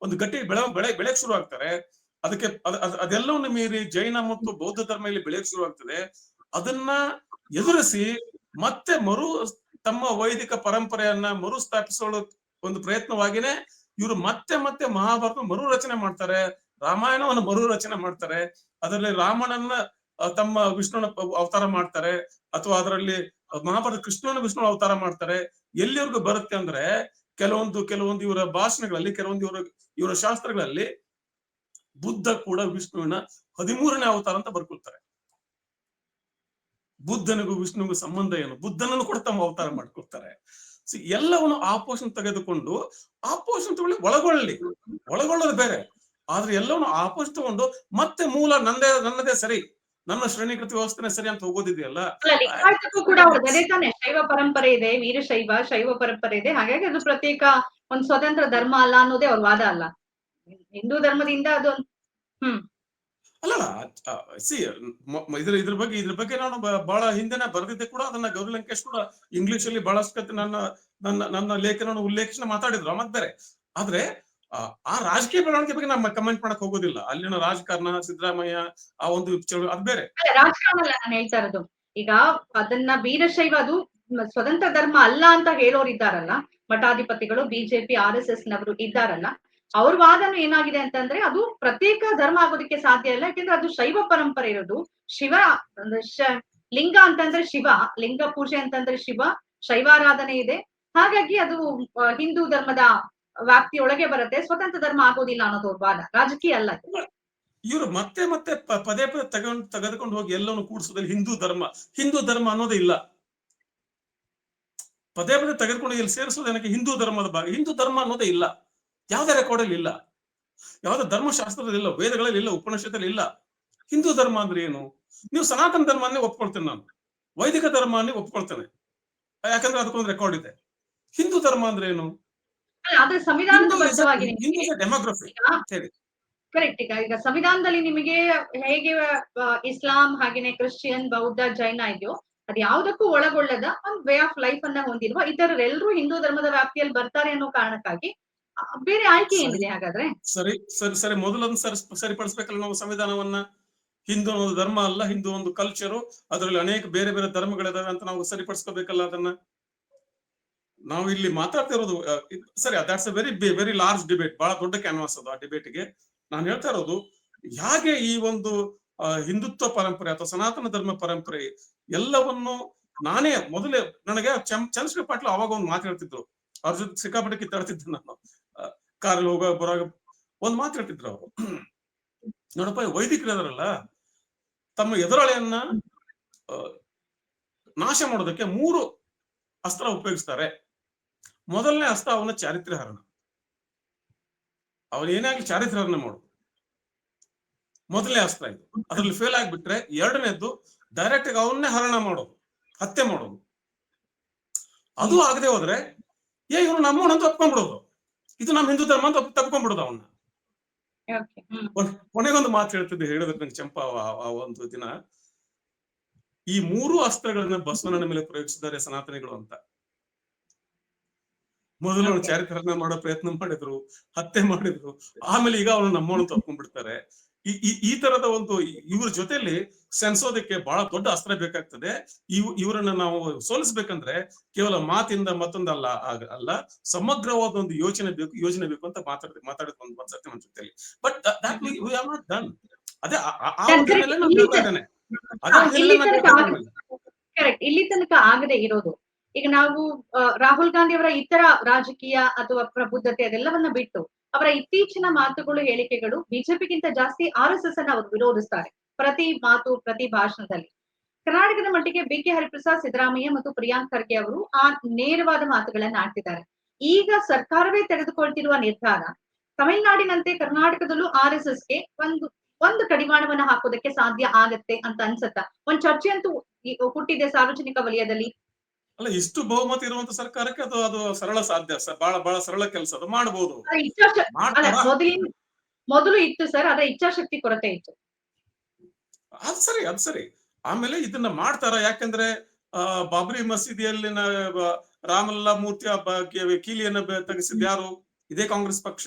ಒಂದು ಗಟ್ಟಿ ಬೆಳೆ ಬೆಳೆ ಬೆಳೆಯಕ್ ಶುರು ಆಗ್ತಾರೆ. ಅದಕ್ಕೆ ಅದ್- ಅದ್- ಅದೆಲ್ಲವನ್ನು ಮೀರಿ ಜೈನ ಮತ್ತು ಬೌದ್ಧ ಧರ್ಮ ಇಲ್ಲಿ ಬೆಳೆಯಕ್ ಶುರು ಆಗ್ತದೆ. ಅದನ್ನ ಎದುರಿಸಿ ಮತ್ತೆ ಮರು ತಮ್ಮ ವೈದಿಕ ಪರಂಪರೆಯನ್ನ ಮರು ಸ್ಥಾಪಿಸಲು ಒಂದು ಪ್ರಯತ್ನವಾಗಿನೇ ಇವರು ಮತ್ತೆ ಮತ್ತೆ ಮಹಾಭಾರತ ಮರು ರಚನೆ ಮಾಡ್ತಾರೆ. ರಾಮಾಯಣವನ್ನು ಮರು ರಚನೆ ಮಾಡ್ತಾರೆ. ಅದರಲ್ಲಿ ರಾಮನನ್ನ ಆ, ತಮ್ಮ ವಿಷ್ಣುನ ಅವತಾರ ಮಾಡ್ತಾರೆ. ಅಥವಾ ಅದರಲ್ಲಿ ಮಹಾಭಾರತ ಕೃಷ್ಣನ ವಿಷ್ಣು ಅವತಾರ ಮಾಡ್ತಾರೆ. ಎಲ್ಲಿವರೆಗೂ ಬರುತ್ತೆ ಅಂದ್ರೆ, ಕೆಲವೊಂದು ಕೆಲವೊಂದು ಇವರ ಭಾಷಣಗಳಲ್ಲಿ, ಕೆಲವೊಂದು ಇವರ ಇವರ ಶಾಸ್ತ್ರಗಳಲ್ಲಿ ಬುದ್ಧ ಕೂಡ ವಿಷ್ಣುವಿನ ಹದಿಮೂರನೇ ಅವತಾರ ಅಂತ ಬರ್ಕೊಳ್ತಾರೆ. ಬುದ್ಧನಿಗೂ ವಿಷ್ಣುವಿಗೂ ಸಂಬಂಧ ಏನು? ಬುದ್ಧನನ್ನು ಕೂಡ ತಮ್ಮ ಅವತಾರ ಮಾಡ್ಕೊಳ್ತಾರೆ. ಸೊ, ಎಲ್ಲವನ್ನು ಆಪೋಷನ್ ತೆಗೆದುಕೊಂಡು ಆಪೋಷನ್ ತಗೊಳ್ಳಿ, ಒಳಗೊಳ್ಳಿ. ಒಳಗೊಳ್ಳೋದು ಬೇರೆ. ಆದ್ರೆ ಎಲ್ಲವನ್ನು ಆಪೋಷನ್ ತಗೊಂಡು ಮತ್ತೆ ಮೂಲ ನನ್ನದೇ ನನ್ನದೇ ಸರಿ. ನನ್ನ ಶ್ರೇಣೀಕೃತ ವ್ಯವಸ್ಥೆನೇ ಸರಿ ಅಂತ ಹೋಗೋದಿದೆಯಲ್ಲ? ಕೂಡ ತಾನೆ. ಶೈವ ಪರಂಪರೆ ಇದೆ ವೀರಶೈವ ಶೈವ ಪರಂಪರೆ ಇದೆ. ಹಾಗಾಗಿ ಅದು ಪ್ರತ್ಯೇಕ ಒಂದು ಸ್ವತಂತ್ರ ಧರ್ಮ ಅಲ್ಲ ಅನ್ನೋದೇ ಅವ್ರ ವಾದ ಅಲ್ಲ. ಹಿಂದೂ ಧರ್ಮದಿಂದ ಅದು ಹ್ಮ್. ಅಲ್ಲ ಸಿ ಇದ್ರ ಇದ್ರ ಬಗ್ಗೆ ಇದ್ರ ಬಗ್ಗೆ ನಾನು ಬಹಳ ಹಿಂದೆನೆ ಬರೆದಿದ್ದೆ ಕೂಡ. ಅದನ್ನ ಗೌರಿ ಲಂಕೇಶ್ ಕೂಡ ಇಂಗ್ಲಿಷ್ ಅಲ್ಲಿ ಬಹಳಷ್ಟು ನನ್ನ ನನ್ನ ನನ್ನ ಲೇಖನ ಉಲ್ಲೇಖನ ಮಾತಾಡಿದ್ರು ಮತ್ತೆ ಬೇರೆ ಆದ್ರೆ ಆ, ರಾಜಕೀಯ ಬೆಳವಣಿಗೆ ಬಗ್ಗೆ ನಾವು ಕಮೆಂಟ್ ಮಾಡಕ್ ಹೋಗೋದಿಲ್ಲ. ಅಲ್ಲಿನ ರಾಜಕಾರಣ ಸಿದ್ದರಾಮಯ್ಯ ಆ ಒಂದು ಅದು ಬೇರೆ. ರಾಜಕಾರಣ ನಾನು ಹೇಳ್ತಾ ಇರೋದು. ಈಗ ಅದನ್ನ ವೀರಶೈವ ಅದು ಸ್ವತಂತ್ರ ಧರ್ಮ ಅಲ್ಲ ಅಂತ ಹೇಳೋರು ಇದ್ದಾರಲ್ಲ ಮಠಾಧಿಪತಿಗಳು ಬಿಜೆಪಿ ಆರ್ ಎಸ್ ಎಸ್ ನವರು ಇದ್ದಾರಲ್ಲ ಅವ್ರ ವಾದನು ಏನಾಗಿದೆ ಅಂತಂದ್ರೆ ಅದು ಪ್ರತ್ಯೇಕ ಧರ್ಮ ಆಗೋದಕ್ಕೆ ಸಾಧ್ಯ ಇಲ್ಲ ಯಾಕೆಂದ್ರೆ ಅದು ಶೈವ ಪರಂಪರೆ ಇರೋದು. ಶಿವ ಲಿಂಗ ಅಂತಂದ್ರೆ ಶಿವ ಲಿಂಗ ಪೂಜೆ ಅಂತಂದ್ರೆ ಶಿವ ಶೈವಾರಾಧನೆ ಇದೆ. ಹಾಗಾಗಿ ಅದು ಹಿಂದೂ ಧರ್ಮದ ವ್ಯಾಪ್ತಿಯೊಳಗೆ ಬರುತ್ತೆ, ಸ್ವತಂತ್ರ ಧರ್ಮ ಆಗೋದಿಲ್ಲ ಅನ್ನೋದು ವಾದ ರಾಜಕೀಯ ಅಲ್ಲ. ಇವರು ಮತ್ತೆ ಮತ್ತೆ ಪದೇ ಪದೇ ತಗೊಂಡ್, ತೆಗೆದುಕೊಂಡು ಹೋಗಿ ಎಲ್ಲವನ್ನು ಕೂಡಿಸೋದ್ರಲ್ಲಿ ಹಿಂದೂ ಧರ್ಮ. ಹಿಂದೂ ಧರ್ಮ ಅನ್ನೋದೇ ಇಲ್ಲ. ಪದೇ ಪದೇ ತೆಗೆದುಕೊಂಡು ಇಲ್ಲಿ ಸೇರಿಸೋದು ಏನಕ್ಕೆ? ಹಿಂದೂ ಧರ್ಮದ ಭಾಗ. ಹಿಂದೂ ಧರ್ಮ ಅನ್ನೋದೇ ಇಲ್ಲ. ಯಾವುದೇ ರೆಕಾರ್ಡಲ್ಲಿ ಇಲ್ಲ. ಯಾವುದೇ ಧರ್ಮಶಾಸ್ತ್ರದಲ್ಲಿ ಇಲ್ಲ, ವೇದಗಳಲ್ಲಿ ಇಲ್ಲ, ಉಪನಿಷತ್ತಲ್ಲಿ ಇಲ್ಲ. ಹಿಂದೂ ಧರ್ಮ ಅಂದ್ರೆ ಏನು? ನೀವು ಸನಾತನ ಧರ್ಮನ್ನೇ ಒಪ್ಕೊಳ್ತೇನೆ ನಾನು. ವೈದಿಕ ಧರ್ಮನ್ನೇ ಒಪ್ಕೊಳ್ತೇನೆ. ಯಾಕಂದ್ರೆ ಅದಕ್ಕೊಂದು ರೆಕಾರ್ಡ್ ಇದೆ. ಹಿಂದೂ ಧರ್ಮ ಅಂದ್ರೆ ಏನು? ಆದ್ರೆ ಸಂವಿಧಾನದ ಬದ್ಧವಾಗಿ. ಕರೆಕ್ಟ್ ಈಗ ಈಗ ಸಂವಿಧಾನದಲ್ಲಿ ನಿಮಗೆ ಹೇಗೆ ಇಸ್ಲಾಂ ಹಾಗೇನೆ ಕ್ರಿಶ್ಚಿಯನ್ ಬೌದ್ಧ ಜೈನ ಇದೆಯೋ ಅದ್ ಯಾವ್ದಕ್ಕೂ ಒಳಗೊಳ್ಳದ ಒಂದು ವೇ ಆಫ್ ಲೈಫ್ ಅನ್ನ ಹೊಂದಿರುವ ಇತರರೆಲ್ಲರೂ ಹಿಂದೂ ಧರ್ಮದ ವ್ಯಾಪ್ತಿಯಲ್ಲಿ ಬರ್ತಾರೆ ಅನ್ನೋ ಕಾರಣಕ್ಕಾಗಿ ಬೇರೆ ಆಯ್ಕೆ ಏನಿದೆ ಹಾಗಾದ್ರೆ? ಸರಿ ಸರಿ ಸರಿ. ಮೊದಲೊಂದು ಸರಿ ಸರಿಪಡಿಸ್ಬೇಕಲ್ಲ ನಾವು ಸಂವಿಧಾನವನ್ನ. ಹಿಂದೂ ಒಂದು ಧರ್ಮ ಅಲ್ಲ ಹಿಂದೂ ಒಂದು ಕಲ್ಚರು ಅದರಲ್ಲಿ ಅನೇಕ ಬೇರೆ ಬೇರೆ ಧರ್ಮಗಳಿದಾವೆ ಅಂತ ನಾವು ಸರಿಪಡಿಸ್ಕೋಬೇಕಲ್ಲ ಅದನ್ನ? ನಾವು ಇಲ್ಲಿ ಮಾತಾಡ್ತಿರೋದು ಸರಿ that's a very very large debate ಬಹಳ ದೊಡ್ಡ ಕ್ಯಾನ್ವಾಸ್ ಅದು ಆ ಡಿಬೇಟ್ಗೆ ನಾನು ಹೇಳ್ತಾ ಇರೋದು ಹೇಗೆ ಈ ಒಂದು ಹಿಂದುತ್ವ ಪರಂಪರೆ ಅಥವಾ ಸನಾತನ ಧರ್ಮ ಪರಂಪರೆ ಎಲ್ಲವನ್ನು ನಾನೇ ಮೊದಲೇ, ನನಗೆ ಚಂದ್ರಶೇಖರ್ ಪಾಟೀಲ್ ಅವಾಗ ಒಂದು ಮಾತು ಹೇಳ್ತಿದ್ರು. ಅವ್ರ ಜೊತೆ ಸಿಕ್ಕಾಪಟ್ಟೆ ಕಿತ್ತಾಡ್ತಿದ್ದೆ ನಾನು. ಕಾರಲ್ಲಿ ಹೋಗ ಬರುವಾಗ ಒಂದ್ ಮಾತು ಅವರು. ನೋಡಪ್ಪ ವೈದಿಕರಲ್ಲ ತಮ್ಮ ಎದುರಾಳಿಯನ್ನ ನಾಶ ಮಾಡೋದಕ್ಕೆ ಮೂರು ಅಸ್ತ್ರ ಉಪಯೋಗಿಸ್ತಾರೆ. ಮೊದಲನೇ ಹಸ್ತ ಅವನ ಚಾರಿತ್ರ್ಯ ಹರಣ ಅವನು ಏನಾಗ್ಲಿ ಚಾರಿತ್ರ ಹರಣ ಮಾಡು? ಮೊದಲನೇ ಅಸ್ತ್ರ ಇದು. ಅದ್ರಲ್ಲಿ ಫೇಲ್ ಆಗ್ಬಿಟ್ರೆ ಎರಡನೇದ್ದು ಡೈರೆಕ್ಟ್ ಆಗಿ ಅವನ್ನೇ ಹರಣ ಮಾಡೋದು ಹತ್ಯೆ ಮಾಡೋದು. ಅದು ಆಗದೆ ಹೋದ್ರೆ ಏ ಇವ್ರು ನಮ್ಮವನ ಅಂತ ಒಪ್ಕೊಂಡ್ಬಿಡೋದು. ಇದು ನಮ್ಮ ಹಿಂದೂ ಧರ್ಮ ಅಂತ ತಪ್ಕೊಂಡ್ಬಿಡೋದು ಅವನ್ನ. ಕೊನೆಗೊಂದು ಮಾತು ಹೇಳ್ತಿದ್ದೆ ಹೇಳಿದ್ರೆ ನಂಗೆ ಚಂಪಾ ಆ- ಆ ಒಂದು ದಿನ. ಈ ಮೂರು ಅಸ್ತ್ರಗಳನ್ನ ಬಸವಣ್ಣನ ಮೇಲೆ ಪ್ರಯೋಗಿಸಿದ್ದಾರೆ ಸನಾತನಿಗಳು ಅಂತ. ಮೊದಲು ಅವ್ರು Okay. ಮಾಡೋ ಪ್ರಯತ್ನ ಮಾಡಿದ್ರು ಹತ್ಯೆ ಮಾಡಿದ್ರು ಆಮೇಲೆ ಈಗ ಅವ್ರು ನಮ್ಮವನು ತಪ್ಕೊಂಡ್ಬಿಡ್ತಾರೆ. ಈ ಈ- ತರದ ಒಂದು ಇವ್ರ ಜೊತೆಲಿ ಸೆನ್ಸೋದಕ್ಕೆ ಬಹಳ ದೊಡ್ಡ ಅಸ್ತ್ರ ಬೇಕಾಗ್ತದೆ. ಇವ್ ಇವರನ್ನ ನಾವು ಸೋಲಿಸ್ಬೇಕಂದ್ರೆ ಕೇವಲ ಮಾತಿಂದ ಮತ್ತೊಂದಲ್ಲ ಅಲ್ಲ ಸಮಗ್ರವಾದ ಒಂದು ಯೋಚನೆ ಬೇಕು ಯೋಜನೆ ಬೇಕು ಅಂತ ಮಾತಾಡಿದ ಮಾತಾಡಿದ ಒಂದು ಸರ್ತಿ ನನ್ನ ಜೊತೆಲಿ. ಬಟ್ ನಾಟ್ ಡನ್ ಅದೇ ಆ- ನಾನು ಹೇಳ್ತಾ ಇದ್ದೇನೆ. ಇಲ್ಲಿ ತನಕ ಆಗದೆ ಇರೋದು. ಈಗ ನಾವು ರಾಹುಲ್ ಗಾಂಧಿ ಅವರ ಇತರ ರಾಜಕೀಯ ಅಥವಾ ಪ್ರಬುದ್ಧತೆ ಅದೆಲ್ಲವನ್ನ ಬಿಟ್ಟು ಅವರ ಇತ್ತೀಚಿನ ಮಾತುಗಳು, ಹೇಳಿಕೆಗಳು ಬಿಜೆಪಿಗಿಂತ ಜಾಸ್ತಿ ಆರ್ ಎಸ್ ಎಸ್ ಅನ್ನ ಅವರು ವಿರೋಧಿಸ್ತಾರೆ ಪ್ರತಿ ಮಾತು, ಪ್ರತಿ ಭಾಷಣದಲ್ಲಿ. ಕರ್ನಾಟಕದ ಮಟ್ಟಿಗೆ ಬಿ ಕೆ ಹರಿಪ್ರಸಾದ್, ಸಿದ್ದರಾಮಯ್ಯ ಮತ್ತು ಪ್ರಿಯಾಂಕ್ ಖರ್ಗೆ ಅವರು ಆ ನೇರವಾದ ಮಾತುಗಳನ್ನ ಆಡ್ತಿದ್ದಾರೆ. ಈಗ ಸರ್ಕಾರವೇ ತೆಗೆದುಕೊಳ್ತಿರುವ ನಿರ್ಧಾರ, ತಮಿಳುನಾಡಿನಂತೆ ಕರ್ನಾಟಕದಲ್ಲೂ ಆರ್ ಎಸ್ ಎಸ್ಗೆ ಒಂದು ಒಂದು ಕಡಿವಾಣವನ್ನ ಹಾಕೋದಕ್ಕೆ ಸಾಧ್ಯ ಆಗತ್ತೆ ಅಂತ ಅನ್ಸತ್ತ. ಒಂದ್ ಚರ್ಚೆ ಅಂತೂ ಹುಟ್ಟಿದೆ ಸಾರ್ವಜನಿಕ ವಲಯದಲ್ಲಿ. ಅಲ್ಲ ಇಷ್ಟು ಬಹುಮತ ಇರುವಂತ ಸರ್ಕಾರಕ್ಕೆ ಅದು ಅದು ಸರಳ ಸಾಧ್ಯ. ಬಹಳ ಬಹಳ ಸರಳ ಕೆಲಸ. ಅದು ಮಾಡಬಹುದು ಮೊದಲು ಇತ್ತು ಸರ್ ಅದರ ಇಚ್ಛಾಶಕ್ತಿ ಕೊರತೆ ಇತ್ತು. ಅದ್ ಸರಿ ಅದ್ ಸರಿ. ಆಮೇಲೆ ಇದನ್ನ ಮಾಡ್ತಾರ? ಯಾಕಂದ್ರೆ ಆ ಬಾಬ್ರಿ ಮಸೀದಿಯಲ್ಲಿನ ರಾಮಲ್ಲಾ ಮೂರ್ತಿಯ ಕೀಲಿಯನ್ನ ತೆಗೆಸಿದ್ ಯಾರು? ಇದೇ ಕಾಂಗ್ರೆಸ್ ಪಕ್ಷ.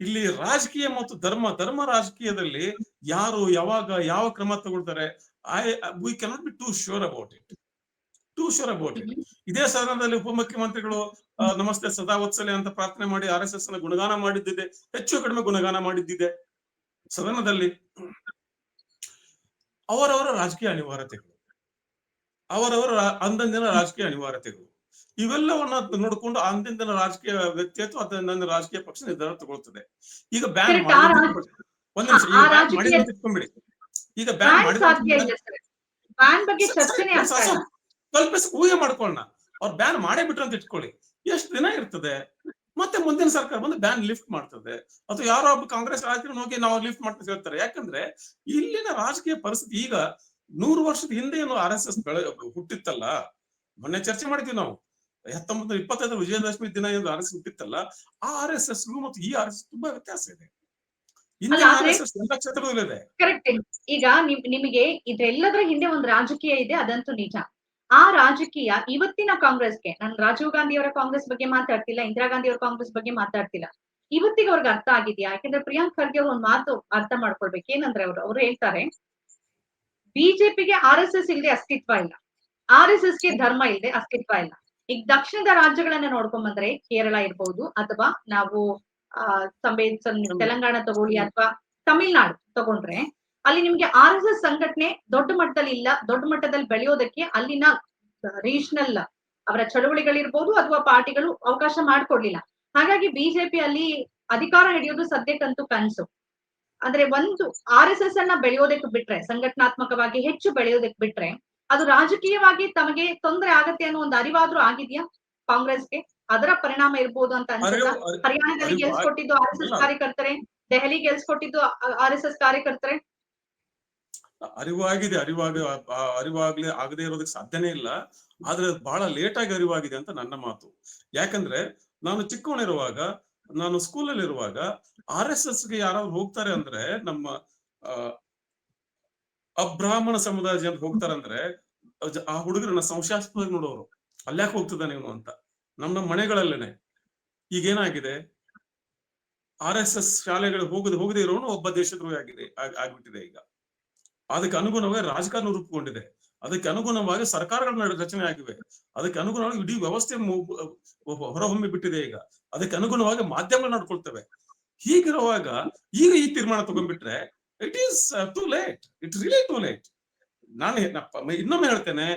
ಇಲ್ಲಿ ರಾಜಕೀಯ ಮತ್ತು ಧರ್ಮ ಧರ್ಮ ರಾಜಕೀಯದಲ್ಲಿ ಯಾರು ಯಾವಾಗ ಯಾವ ಕ್ರಮ ತಗೊಳ್ತಾರೆ I we cannot be too sure about it too sure about it. ಇದೇ ಸದನದಲ್ಲಿ ಉಪಮುಖ್ಯಮಂತ್ರಿಗಳು ನಮಸ್ತೆ ಸದಾ ವತ್ಸಲೆ ಅಂತ ಪ್ರಾರ್ಥನೆ ಮಾಡಿ ಆರ್ ಎಸ್ ಎಸ್ನ ಗುಣಗಾನ ಮಾಡಿದ್ದಿದೆ. ಹೆಚ್ಚು ಕಡಿಮೆ ಗುಣಗಾನ ಮಾಡಿದ್ದಿದೆ. ಸದನದಲ್ಲಿ ಅವರವರ ರಾಜಕೀಯ ಅನಿವಾರ್ಯತೆಗಳು ಅವರವರ ಅಂದಿನ ಅಂದಂದಿನ ರಾಜಕೀಯ ಅನಿವಾರ್ಯತೆಗಳು ಇವೆಲ್ಲವನ್ನ ನೋಡಿಕೊಂಡು ಅಂದಿಂದಿನ ರಾಜಕೀಯ ವ್ಯಕ್ತಿ ಅಥವಾ ಅಂದಿನ ರಾಜಕೀಯ ಪಕ್ಷ ನಿರ್ಧಾರ ತಗೊಳ್ತದೆ. ಈಗ ಬ್ಯಾನ್ ಒಂದ್ ನಿಮಿಷ ಈಗ ಬ್ಯಾನ್ ಮಾಡಿದ್ರೆ ತಿಳ್ಕೊಂಬಿಡಿ ಈಗ ಬ್ಯಾನ್ ಮಾಡಿದ್ರೆ ಕಲ್ಪಿಸ ಊಹೆ ಮಾಡ್ಕೊಳ್ಳೋಣ ಅವ್ರು ಬ್ಯಾನ್ ಮಾಡೇ ಬಿಟ್ರು ಅಂತ ಇಟ್ಕೊಳ್ಳಿ. ಎಷ್ಟು ದಿನ ಇರ್ತದೆ? ಮತ್ತೆ ಮುಂದಿನ ಸರ್ಕಾರ ಬಂದು ಬ್ಯಾನ್ ಲಿಫ್ಟ್ ಮಾಡ್ತದೆ. ಅಥವಾ ಯಾರೋ ಒಬ್ಬ ಕಾಂಗ್ರೆಸ್ ರಾಜಕೀಯ ಹೋಗಿ ನಾವು ಲಿಫ್ಟ್ ಮಾಡ್ತಾ ಹೇಳ್ತಾರೆ. ಯಾಕಂದ್ರೆ ಇಲ್ಲಿನ ರಾಜಕೀಯ ಪರಿಸ್ಥಿತಿ ಈಗ ನೂರು ವರ್ಷದ ಹಿಂದೆ ಏನು ಆರ್ ಎಸ್ ಎಸ್ ಬೆಳೆ ಹುಟ್ಟಿತ್ತಲ್ಲ? ಮೊನ್ನೆ ಚರ್ಚೆ ಮಾಡಿದ್ವಿ ನಾವು. ಹತ್ತೊಂಬತ್ತು ಇಪ್ಪತ್ತೈದು ವಿಜಯದಶಮಿ ದಿನ ಏನು ಆರ್ ಎಸ್ ಹುಟ್ಟಿತ್ತಲ್ಲ? ಆ ಆರ್ ಎಸ್ ಎಸ್ ಮತ್ತು ಈ ಆರ್ ಎಸ್ ತುಂಬಾ ವ್ಯತ್ಯಾಸ ಇದೆ. ಕರೆಕ್ಟ್ ಈಗ ನಿಮ್- ನಿಮಗೆ ಇದೆಲ್ಲದರ ಹಿಂದೆ ಒಂದು ರಾಜಕೀಯ ಇದೆ ಅದಂತೂ ನಿಜ. ಆ ರಾಜಕೀಯ ಇವತ್ತಿನ ಕಾಂಗ್ರೆಸ್ಗೆ ನಾನು ರಾಜೀವ್ ಗಾಂಧಿ ಅವರ ಕಾಂಗ್ರೆಸ್ ಬಗ್ಗೆ ಮಾತಾಡ್ತಿಲ್ಲ ಇಂದಿರಾ ಗಾಂಧಿ ಅವರ ಕಾಂಗ್ರೆಸ್ ಬಗ್ಗೆ ಮಾತಾಡ್ತಿಲ್ಲ. ಇವತ್ತಿಗೆ ಅವ್ರಿಗೆ ಅರ್ಥ ಆಗಿದೆಯಾ? ಯಾಕಂದ್ರೆ ಪ್ರಿಯಾಂಕ್ ಖರ್ಗೆ ಅವ್ರ ಒಂದು ಮಾತು ಅರ್ಥ ಮಾಡ್ಕೊಳ್ಬೇಕು. ಏನಂದ್ರೆ ಅವರು ಅವ್ರು ಹೇಳ್ತಾರೆ ಬಿಜೆಪಿಗೆ ಆರ್ ಎಸ್ ಎಸ್ ಇಲ್ಲದೆ ಅಸ್ತಿತ್ವ ಇಲ್ಲ. ಆರ್ ಎಸ್ ಎಸ್ಗೆ ಧರ್ಮ ಇಲ್ಲದೆ ಅಸ್ತಿತ್ವ ಇಲ್ಲ. ಈಗ ದಕ್ಷಿಣದ ರಾಜ್ಯಗಳನ್ನ ನೋಡ್ಕೊಂಡ್ ಬಂದ್ರೆ ಕೇರಳ ಇರ್ಬೋದು ಅಥವಾ ನಾವು ಆ ತೆಲಂಗಾಣ ತಗೊಳ್ಳಿ ಅಥವಾ ತಮಿಳ್ನಾಡು ತಗೊಂಡ್ರೆ ಅಲ್ಲಿ ನಿಮ್ಗೆ ಆರ್ ಎಸ್ ಎಸ್ ಸಂಘಟನೆ ದೊಡ್ಡ ಮಟ್ಟದಲ್ಲಿ ಇಲ್ಲ ದೊಡ್ಡ ಮಟ್ಟದಲ್ಲಿ ಬೆಳೆಯೋದಕ್ಕೆ ಅಲ್ಲಿನ ರೀಜನಲ್ ಅವರ ಚಳುವಳಿಗಳಿರ್ಬೋದು ಅಥವಾ ಪಾರ್ಟಿಗಳು ಅವಕಾಶ ಮಾಡ್ಕೊಡ್ಲಿಲ್ಲ. ಹಾಗಾಗಿ ಬಿಜೆಪಿ ಅಲ್ಲಿ ಅಧಿಕಾರ ಹಿಡಿಯೋದು ಸದ್ಯಕ್ಕಂತೂ ಕನಸು. ಅಂದ್ರೆ ಒಂದು ಆರ್ ಎಸ್ ಎಸ್ ಅನ್ನ ಬೆಳೆಯೋದಕ್ಕೆ ಬಿಟ್ರೆ ಸಂಘಟನಾತ್ಮಕವಾಗಿ ಹೆಚ್ಚು ಬೆಳೆಯೋದಕ್ಕೆ ಬಿಟ್ರೆ ಅದು ರಾಜಕೀಯವಾಗಿ ತಮಗೆ ತೊಂದರೆ ಆಗತ್ತೆ ಅನ್ನೋ ಒಂದು ಅರಿವಾದ್ರೂ ಆಗಿದ್ಯಾ ಕಾಂಗ್ರೆಸ್ಗೆ? ಅದರ ಪರಿಣಾಮ ಇರ್ಬೋದು ಅಂತ ಅನ್ಸಲ್ಲ ಹರಿಯಾಣದಲ್ಲಿ ಗೆಲ್ಸ್ ಕೊಟ್ಟಿದ್ದು ಆರ್ ಎಸ್ ಎಸ್. ಕಾರ್ಯಕರ್ತರೆ ದೆಹಲಿ ಗೆಲ್ಸ್ಕೊಟ್ಟಿದ್ದು ಆರ್ ಎಸ್ ಎಸ್ ಕಾರ್ಯಕರ್ತರೆ? ಅರಿವಾಗಿದೆ, ಅರಿವಾಗ ಅರಿವಾಗ್ಲಿ ಆಗದೆ ಇರೋದಕ್ಕೆ ಸಾಧ್ಯನೇ ಇಲ್ಲ. ಆದ್ರೆ ಬಹಳ ಲೇಟ್ ಆಗಿ ಅರಿವಾಗಿದೆ ಅಂತ ನನ್ನ ಮಾತು. ಯಾಕಂದ್ರೆ ನಾನು ಚಿಕ್ಕವನಿರುವಾಗ, ನಾನು ಸ್ಕೂಲಲ್ಲಿ ಇರುವಾಗ ಆರ್ ಎಸ್ ಎಸ್ಗೆ ಯಾರಾದ್ರು ಹೋಗ್ತಾರೆ ಅಂದ್ರೆ ನಮ್ಮ ಅಬ್ರಾಹ್ಮಣ ಸಮುದಾಯ ಜನ ಹೋಗ್ತಾರೆ ಅಂದ್ರೆ ಅಜ- ಆ ಹುಡುಗರನ್ನ ಸಂಶಯಾಸ್ಪದ ನೋಡೋರು. ಅಲ್ಯಾಕೆ ಹೋಗ್ತದ ನೀನು ಅಂತ. ನಮ್ಮ ನಮ್ಮ ಮನೆಗಳಲ್ಲೇನೆ. ಈಗೇನಾಗಿದೆ? ಆರ್ ಎಸ್ ಎಸ್ ಶಾಲೆಗಳು ಹೋಗದೆ ಹೋಗದೆ ಇರೋನು ಒಬ್ಬ ದೇಶದ್ರೋಹಿ ಆಗಿದೆ ಆಗ್- ಆಗ್ಬಿಟ್ಟಿದೆ ಈಗ. ಅದಕ್ಕೆ ಅನುಗುಣವಾಗಿ ರಾಜಕಾರಣ ರೂಪುಗೊಂಡಿದೆ. ಅದಕ್ಕೆ ಅನುಗುಣವಾಗಿ ಸರ್ಕಾರಗಳ ರಚನೆ ಆಗಿವೆ. ಅದಕ್ಕೆ ಅನುಗುಣವಾಗಿ ಇಡೀ ವ್ಯವಸ್ಥೆ ಹೊರಹೊಮ್ಮಿ ಬಿಟ್ಟಿದೆ ಈಗ. ಅದಕ್ಕೆ ಅನುಗುಣವಾಗಿ ಮಾಧ್ಯಮಗಳು ನಡ್ಕೊಳ್ತವೆ. ಹೀಗಿರುವಾಗ ಈಗ ಈ ತೀರ್ಮಾನ ತಗೊಂಡ್ಬಿಟ್ರೆ it is too late it really too late ನಾನು ಇನ್ನೊಮ್ಮೆ ಹೇಳ್ತೇನೆ.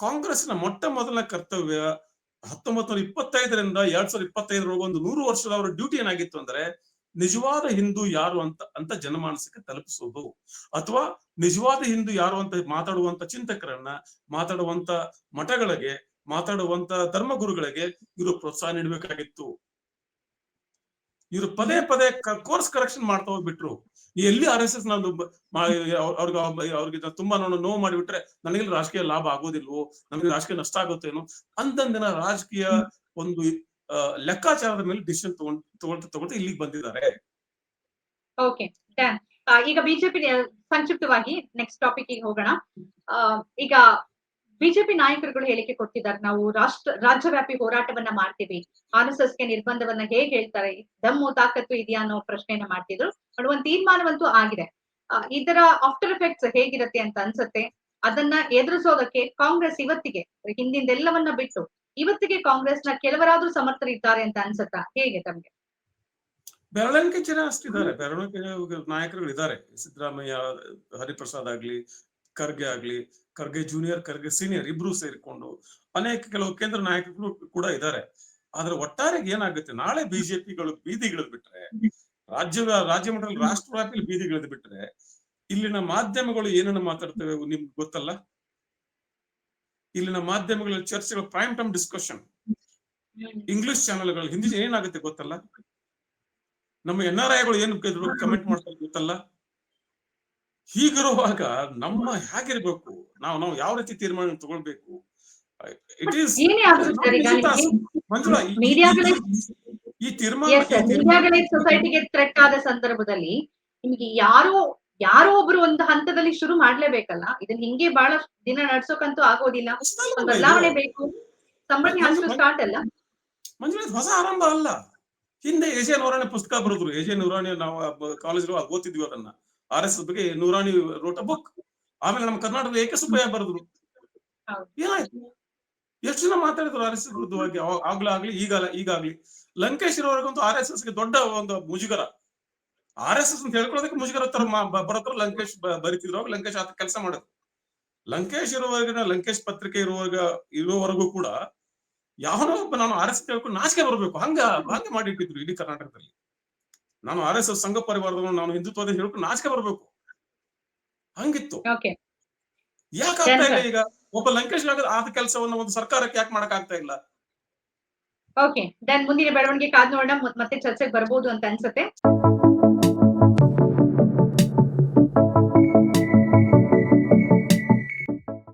ಕಾಂಗ್ರೆಸ್ನ ಮೊಟ್ಟ ಮೊದಲ ಕರ್ತವ್ಯ ಹತ್ತೊಂಬತ್ತು ನೂರ ಇಪ್ಪತ್ತೈದರಿಂದ ಎರಡ್ ಸಾವಿರದ ಇಪ್ಪತ್ತೈದರ ಒಂದು ನೂರು ವರ್ಷದ ಅವರ ಡ್ಯೂಟಿ ಏನಾಗಿತ್ತು ಅಂದ್ರೆ ನಿಜವಾದ ಹಿಂದೂ ಯಾರು ಅಂತ ಅಂತ ಜನಮಾನಸಕ್ಕೆ ತಲುಪಿಸೋದು. ಅಥವಾ ನಿಜವಾದ ಹಿಂದೂ ಯಾರು ಅಂತ ಮಾತಾಡುವಂತ ಚಿಂತಕರನ್ನ ಮಾತಾಡುವಂತ ಮಠಗಳಿಗೆ ಮಾತಾಡುವಂತ ಧರ್ಮಗುರುಗಳಿಗೆ ಇವರು ಪ್ರೋತ್ಸಾಹ ನೀಡಬೇಕಾಗಿತ್ತು. ಇವರು ಪದೇ ಪದೇ ಕೋರ್ಸ್ ಕರೆಕ್ಷನ್ ಮಾಡ್ತಾ ಹೋಗ್ಬಿಟ್ರು. ಎಲ್ಲಿ ಆರ್ ಎಸ್ ಎಸ್ ನಾನು ಅವ್ರಿಗೆ ಅವ್ರಿಗೆ ತುಂಬಾ ನಾನು ನೋವು ಮಾಡಿಬಿಟ್ರೆ ನನಗೆ ರಾಜಕೀಯ ಲಾಭ ಆಗೋದಿಲ್ವೋ? ನಮಗೆ ರಾಜಕೀಯ ನಷ್ಟ ಆಗುತ್ತೇನೋ ಅಂದಂದಿನ ರಾಜಕೀಯ ಒಂದು ಲೆಕ್ಕಾಚಾರದ ಮೇಲೆ ಡಿಸಿಷನ್ ತಗೊಂಡ್ ತಗೊಳ್ತಾ ಇಲ್ಲಿಗೆ ಬಂದಿದ್ದಾರೆ. ಓಕೆ ಈಗ ಬಿಜೆಪಿ ಸಂಕ್ಷಿಪ್ತವಾಗಿ ನೆಕ್ಸ್ಟ್ ಟಾಪಿಕ್ಗೆ ಹೋಗೋಣ. ಈಗ ಬಿಜೆಪಿ ನಾಯಕರುಗಳು ಹೇಳಿಕೆ ಕೊಟ್ಟಿದ್ದಾರೆ. ನಾವು ರಾಷ್ಟ್ರ, ರಾಜ್ಯವ್ಯಾಪಿ ಹೋರಾಟವನ್ನ ಮಾಡ್ತೀವಿ. ಆರ್ ನಿರ್ಬಂಧವನ್ನ ಹೇಗ್ ಹೇಳ್ತಾರೆ? ದಮ್ಮು, ತಾಕತ್ತು ಇದೆಯಾ ಅನ್ನೋ ಪ್ರಶ್ನೆಯನ್ನ ಮಾಡ್ತಿದ್ರು. ಬಟ್ ಒಂದ್ ತೀರ್ಮಾನವಂತೂ ಆಗಿದೆ. ಇದರ ಆಫ್ಟರ್ ಎಫೆಕ್ಟ್ಸ್ ಹೇಗಿರುತ್ತೆ ಅಂತ ಅನ್ಸುತ್ತೆ. ಅದನ್ನ ಎದುರಿಸೋದಕ್ಕೆ ಕಾಂಗ್ರೆಸ್ ಇವತ್ತಿಗೆ, ಹಿಂದಿಂದೆಲ್ಲವನ್ನ ಬಿಟ್ಟು ಇವತ್ತಿಗೆ ಕಾಂಗ್ರೆಸ್ನ ಕೆಲವರಾದ್ರೂ ಸಮರ್ಥರಿದ್ದಾರೆ ಅಂತ ಅನ್ಸುತ್ತಾ? ಹೇಗೆ ತಮಗೆ? ಬೆರಳಿಕೆ ಜನ ಅಷ್ಟಿದ್ದಾರೆ ಬೆರಳಿಕೆ ನಾಯಕರುಗಳು ಇದ್ದಾರೆ ಸಿದ್ದರಾಮಯ್ಯ, ಹರಿಪ್ರಸಾದ್ ಆಗ್ಲಿ, ಖರ್ಗೆ ಆಗ್ಲಿ, ಖರ್ಗೆ ಜೂನಿಯರ್ ಖರ್ಗೆ ಸೀನಿಯರ್ ಇಬ್ರು ಸೇರಿಕೊಂಡು ಅನೇಕ ಕೆಲವು ಕೇಂದ್ರ ನಾಯಕರು ಕೂಡ ಇದ್ದಾರೆ ಆದ್ರೆ ಒಟ್ಟಾರೆ ಏನಾಗುತ್ತೆ? ನಾಳೆ ಬಿಜೆಪಿಗಳು ಬೀದಿಗಿಳಿದು ಬಿಟ್ರೆ, ರಾಜ್ಯ ರಾಜ್ಯ ಮಟ್ಟದಲ್ಲಿ ರಾಷ್ಟ್ರವ್ಯಾಪಿ ಬೀದಿಗಿಳಿದು ಬಿಟ್ರೆ, ಇಲ್ಲಿನ ಮಾಧ್ಯಮಗಳು ಏನನ್ನ ಮಾತಾಡ್ತವೆ ನಿಮ್ಗೆ ಗೊತ್ತಲ್ಲ? ಇಲ್ಲಿನ ಮಾಧ್ಯಮಗಳಲ್ಲಿ ಚರ್ಚೆಗಳು ಪ್ರೈಮ್ ಟೈಮ್ ಡಿಸ್ಕಷನ್ ಇಂಗ್ಲಿಷ್ ಚಾನೆಲ್ಗಳು ಹಿಂದಿ ಏನಾಗುತ್ತೆ ಗೊತ್ತಲ್ಲ? ನಮ್ಮ ಎನ್ ಆರ್ ಐಗಳು ಏನು ಕಮೆಂಟ್ ಮಾಡ್ತಾರೆ ಗೊತ್ತಲ್ಲ? ಹೀಗಿರುವಾಗ ನಮ್ಮ ಹೇಗಿರ್ಬೇಕು? ನಾವು ನಾವು ಯಾವ ರೀತಿ ತೀರ್ಮಾನ ತಗೊಳ್ಬೇಕು? ಇಟ್ ಈಸ್ ಮಂಜುಳಾ ಈ- ತೀರ್ಮಾನ ಸೊಸೈಟಿಗೆ ಥ್ರೆಟ್ ಆದ ಸಂದರ್ಭದಲ್ಲಿ ನಿಮಗೆ ಯಾರೋ ಯಾರೋ ಒಬ್ರು ಒಂದು ಹಂತದಲ್ಲಿ ಶುರು ಮಾಡ್ಲೇಬೇಕಲ್ಲ? ಇದನ್ನ ಹಿಂಗೆ ಬಹಳ ದಿನ ನಡ್ಸೋಕಂತೂ ಆಗೋದಿಲ್ಲ. ಬದಲಾವಣೆ ಬೇಕು. ಸ್ಟಾರ್ಟ್ ಅಲ್ಲ? ಮಂಜುನಾಥ್ ಹೊಸ ಆರಂಭ ಅಲ್ಲ. ಹಿಂದೆ ಎಜೆ ನೂರಾಣಿ ಪುಸ್ತಕ ಬರೆದ್ರು. ಎಜೆ ನೂರಾಣಿ ನಾವು ಕಾಲೇಜ್ ಓದ್ತಿದ್ವಿ ಅದನ್ನ ಆರ್ ಎಸ್ ಬಗ್ಗೆ ನೂರಾಣಿ ರೋಟ ಬುಕ್ ಆಮೇಲೆ ನಮ್ಮ ಕರ್ನಾಟಕದ ಏಕೆ ಸುಬ್ಬಯ್ಯ ಬರೆದ್ರು. ಏನಾಯ್ತು? ಎಷ್ಟು ಜನ ಮಾತಾಡಿದ್ರು ಆರ್ ಎಸ್ ಎಸ್ ಬಗ್ಗೆ ಆಗ್ಲಾಗ್ಲಿ ಆಗ್ಲೂ ಆಗ್ಲಿ ಈಗ ಈಗಾಗ್ಲಿ. ಲಂಕೇಶ್ ಇರೋವರೆಗಂತೂ ಆರ್ ಎಸ್ ಎಸ್ಗೆ ದೊಡ್ಡ ಒಂದು ಮುಜುಗರ. ಆರ್ ಎಸ್ ಎಸ್ ಅಂತ ಹೇಳ್ಕೊಳ್ಳೋದಕ್ಕೆ ಮುಜುಗರ ತರ ಬರೋತ್ರ ಲಂಕೇಶ್ ಬರಿತಿದ್ರು. ಲಂಕೇಶ್ ಆತ ಕೆಲಸ ಮಾಡೋದು. ಲಂಕೇಶ್ ಇರುವಾಗ ಲಂಕೇಶ್ ಪತ್ರಿಕೆ ಇರುವಾಗ ಇರುವವರೆಗೂ ಕೂಡ ಯಾವನೋ ಒಬ್ಬ ನಾನು ಆರ್ ಎಸ್ ಹೇಳ್ಕೊಂಡು ನಾಚಿಕೆ ಬರಬೇಕು. ಹಂಗ ಹಂಗೆ ಮಾಡಿಟ್ಟಿದ್ರು ಇಡೀ ಕರ್ನಾಟಕದಲ್ಲಿ. ನಾನು ಆರ್ ಎಸ್ ಎಸ್ ಸಂಘ ಪರಿವಾರದವನು ನಾನು ಹಿಂದುತ್ವದ ಹೇಳ್ಕೊಂಡು ನಾಚಿಕೆ ಬರಬೇಕು. ಹಂಗಿತ್ತು. ಓಕೆ ಯಾಕೆ ಆಗ್ತಾ ಇಲ್ಲ ಈಗ? ಒಬ್ಬ ಲಂಕೇಶ್ ಆದ ಕೆಲಸವನ್ನ ಒಂದು ಸರ್ಕಾರಕ್ಕೆ ಯಾಕೆ ಮಾಡಕ್ ಆಗ್ತಾ ಇಲ್ಲ? ಓಕೆ ದೆನ್ ಮುಂದಿನ ಬೆಳವಣಿಗೆ ಕಾದ್ ನೋಡೋಣ. ಮತ್- ಮತ್ತೆ ಚರ್ಚೆಗೆ ಬರ್ಬೋದು ಅಂತ ಅನ್ಸುತ್ತೆ.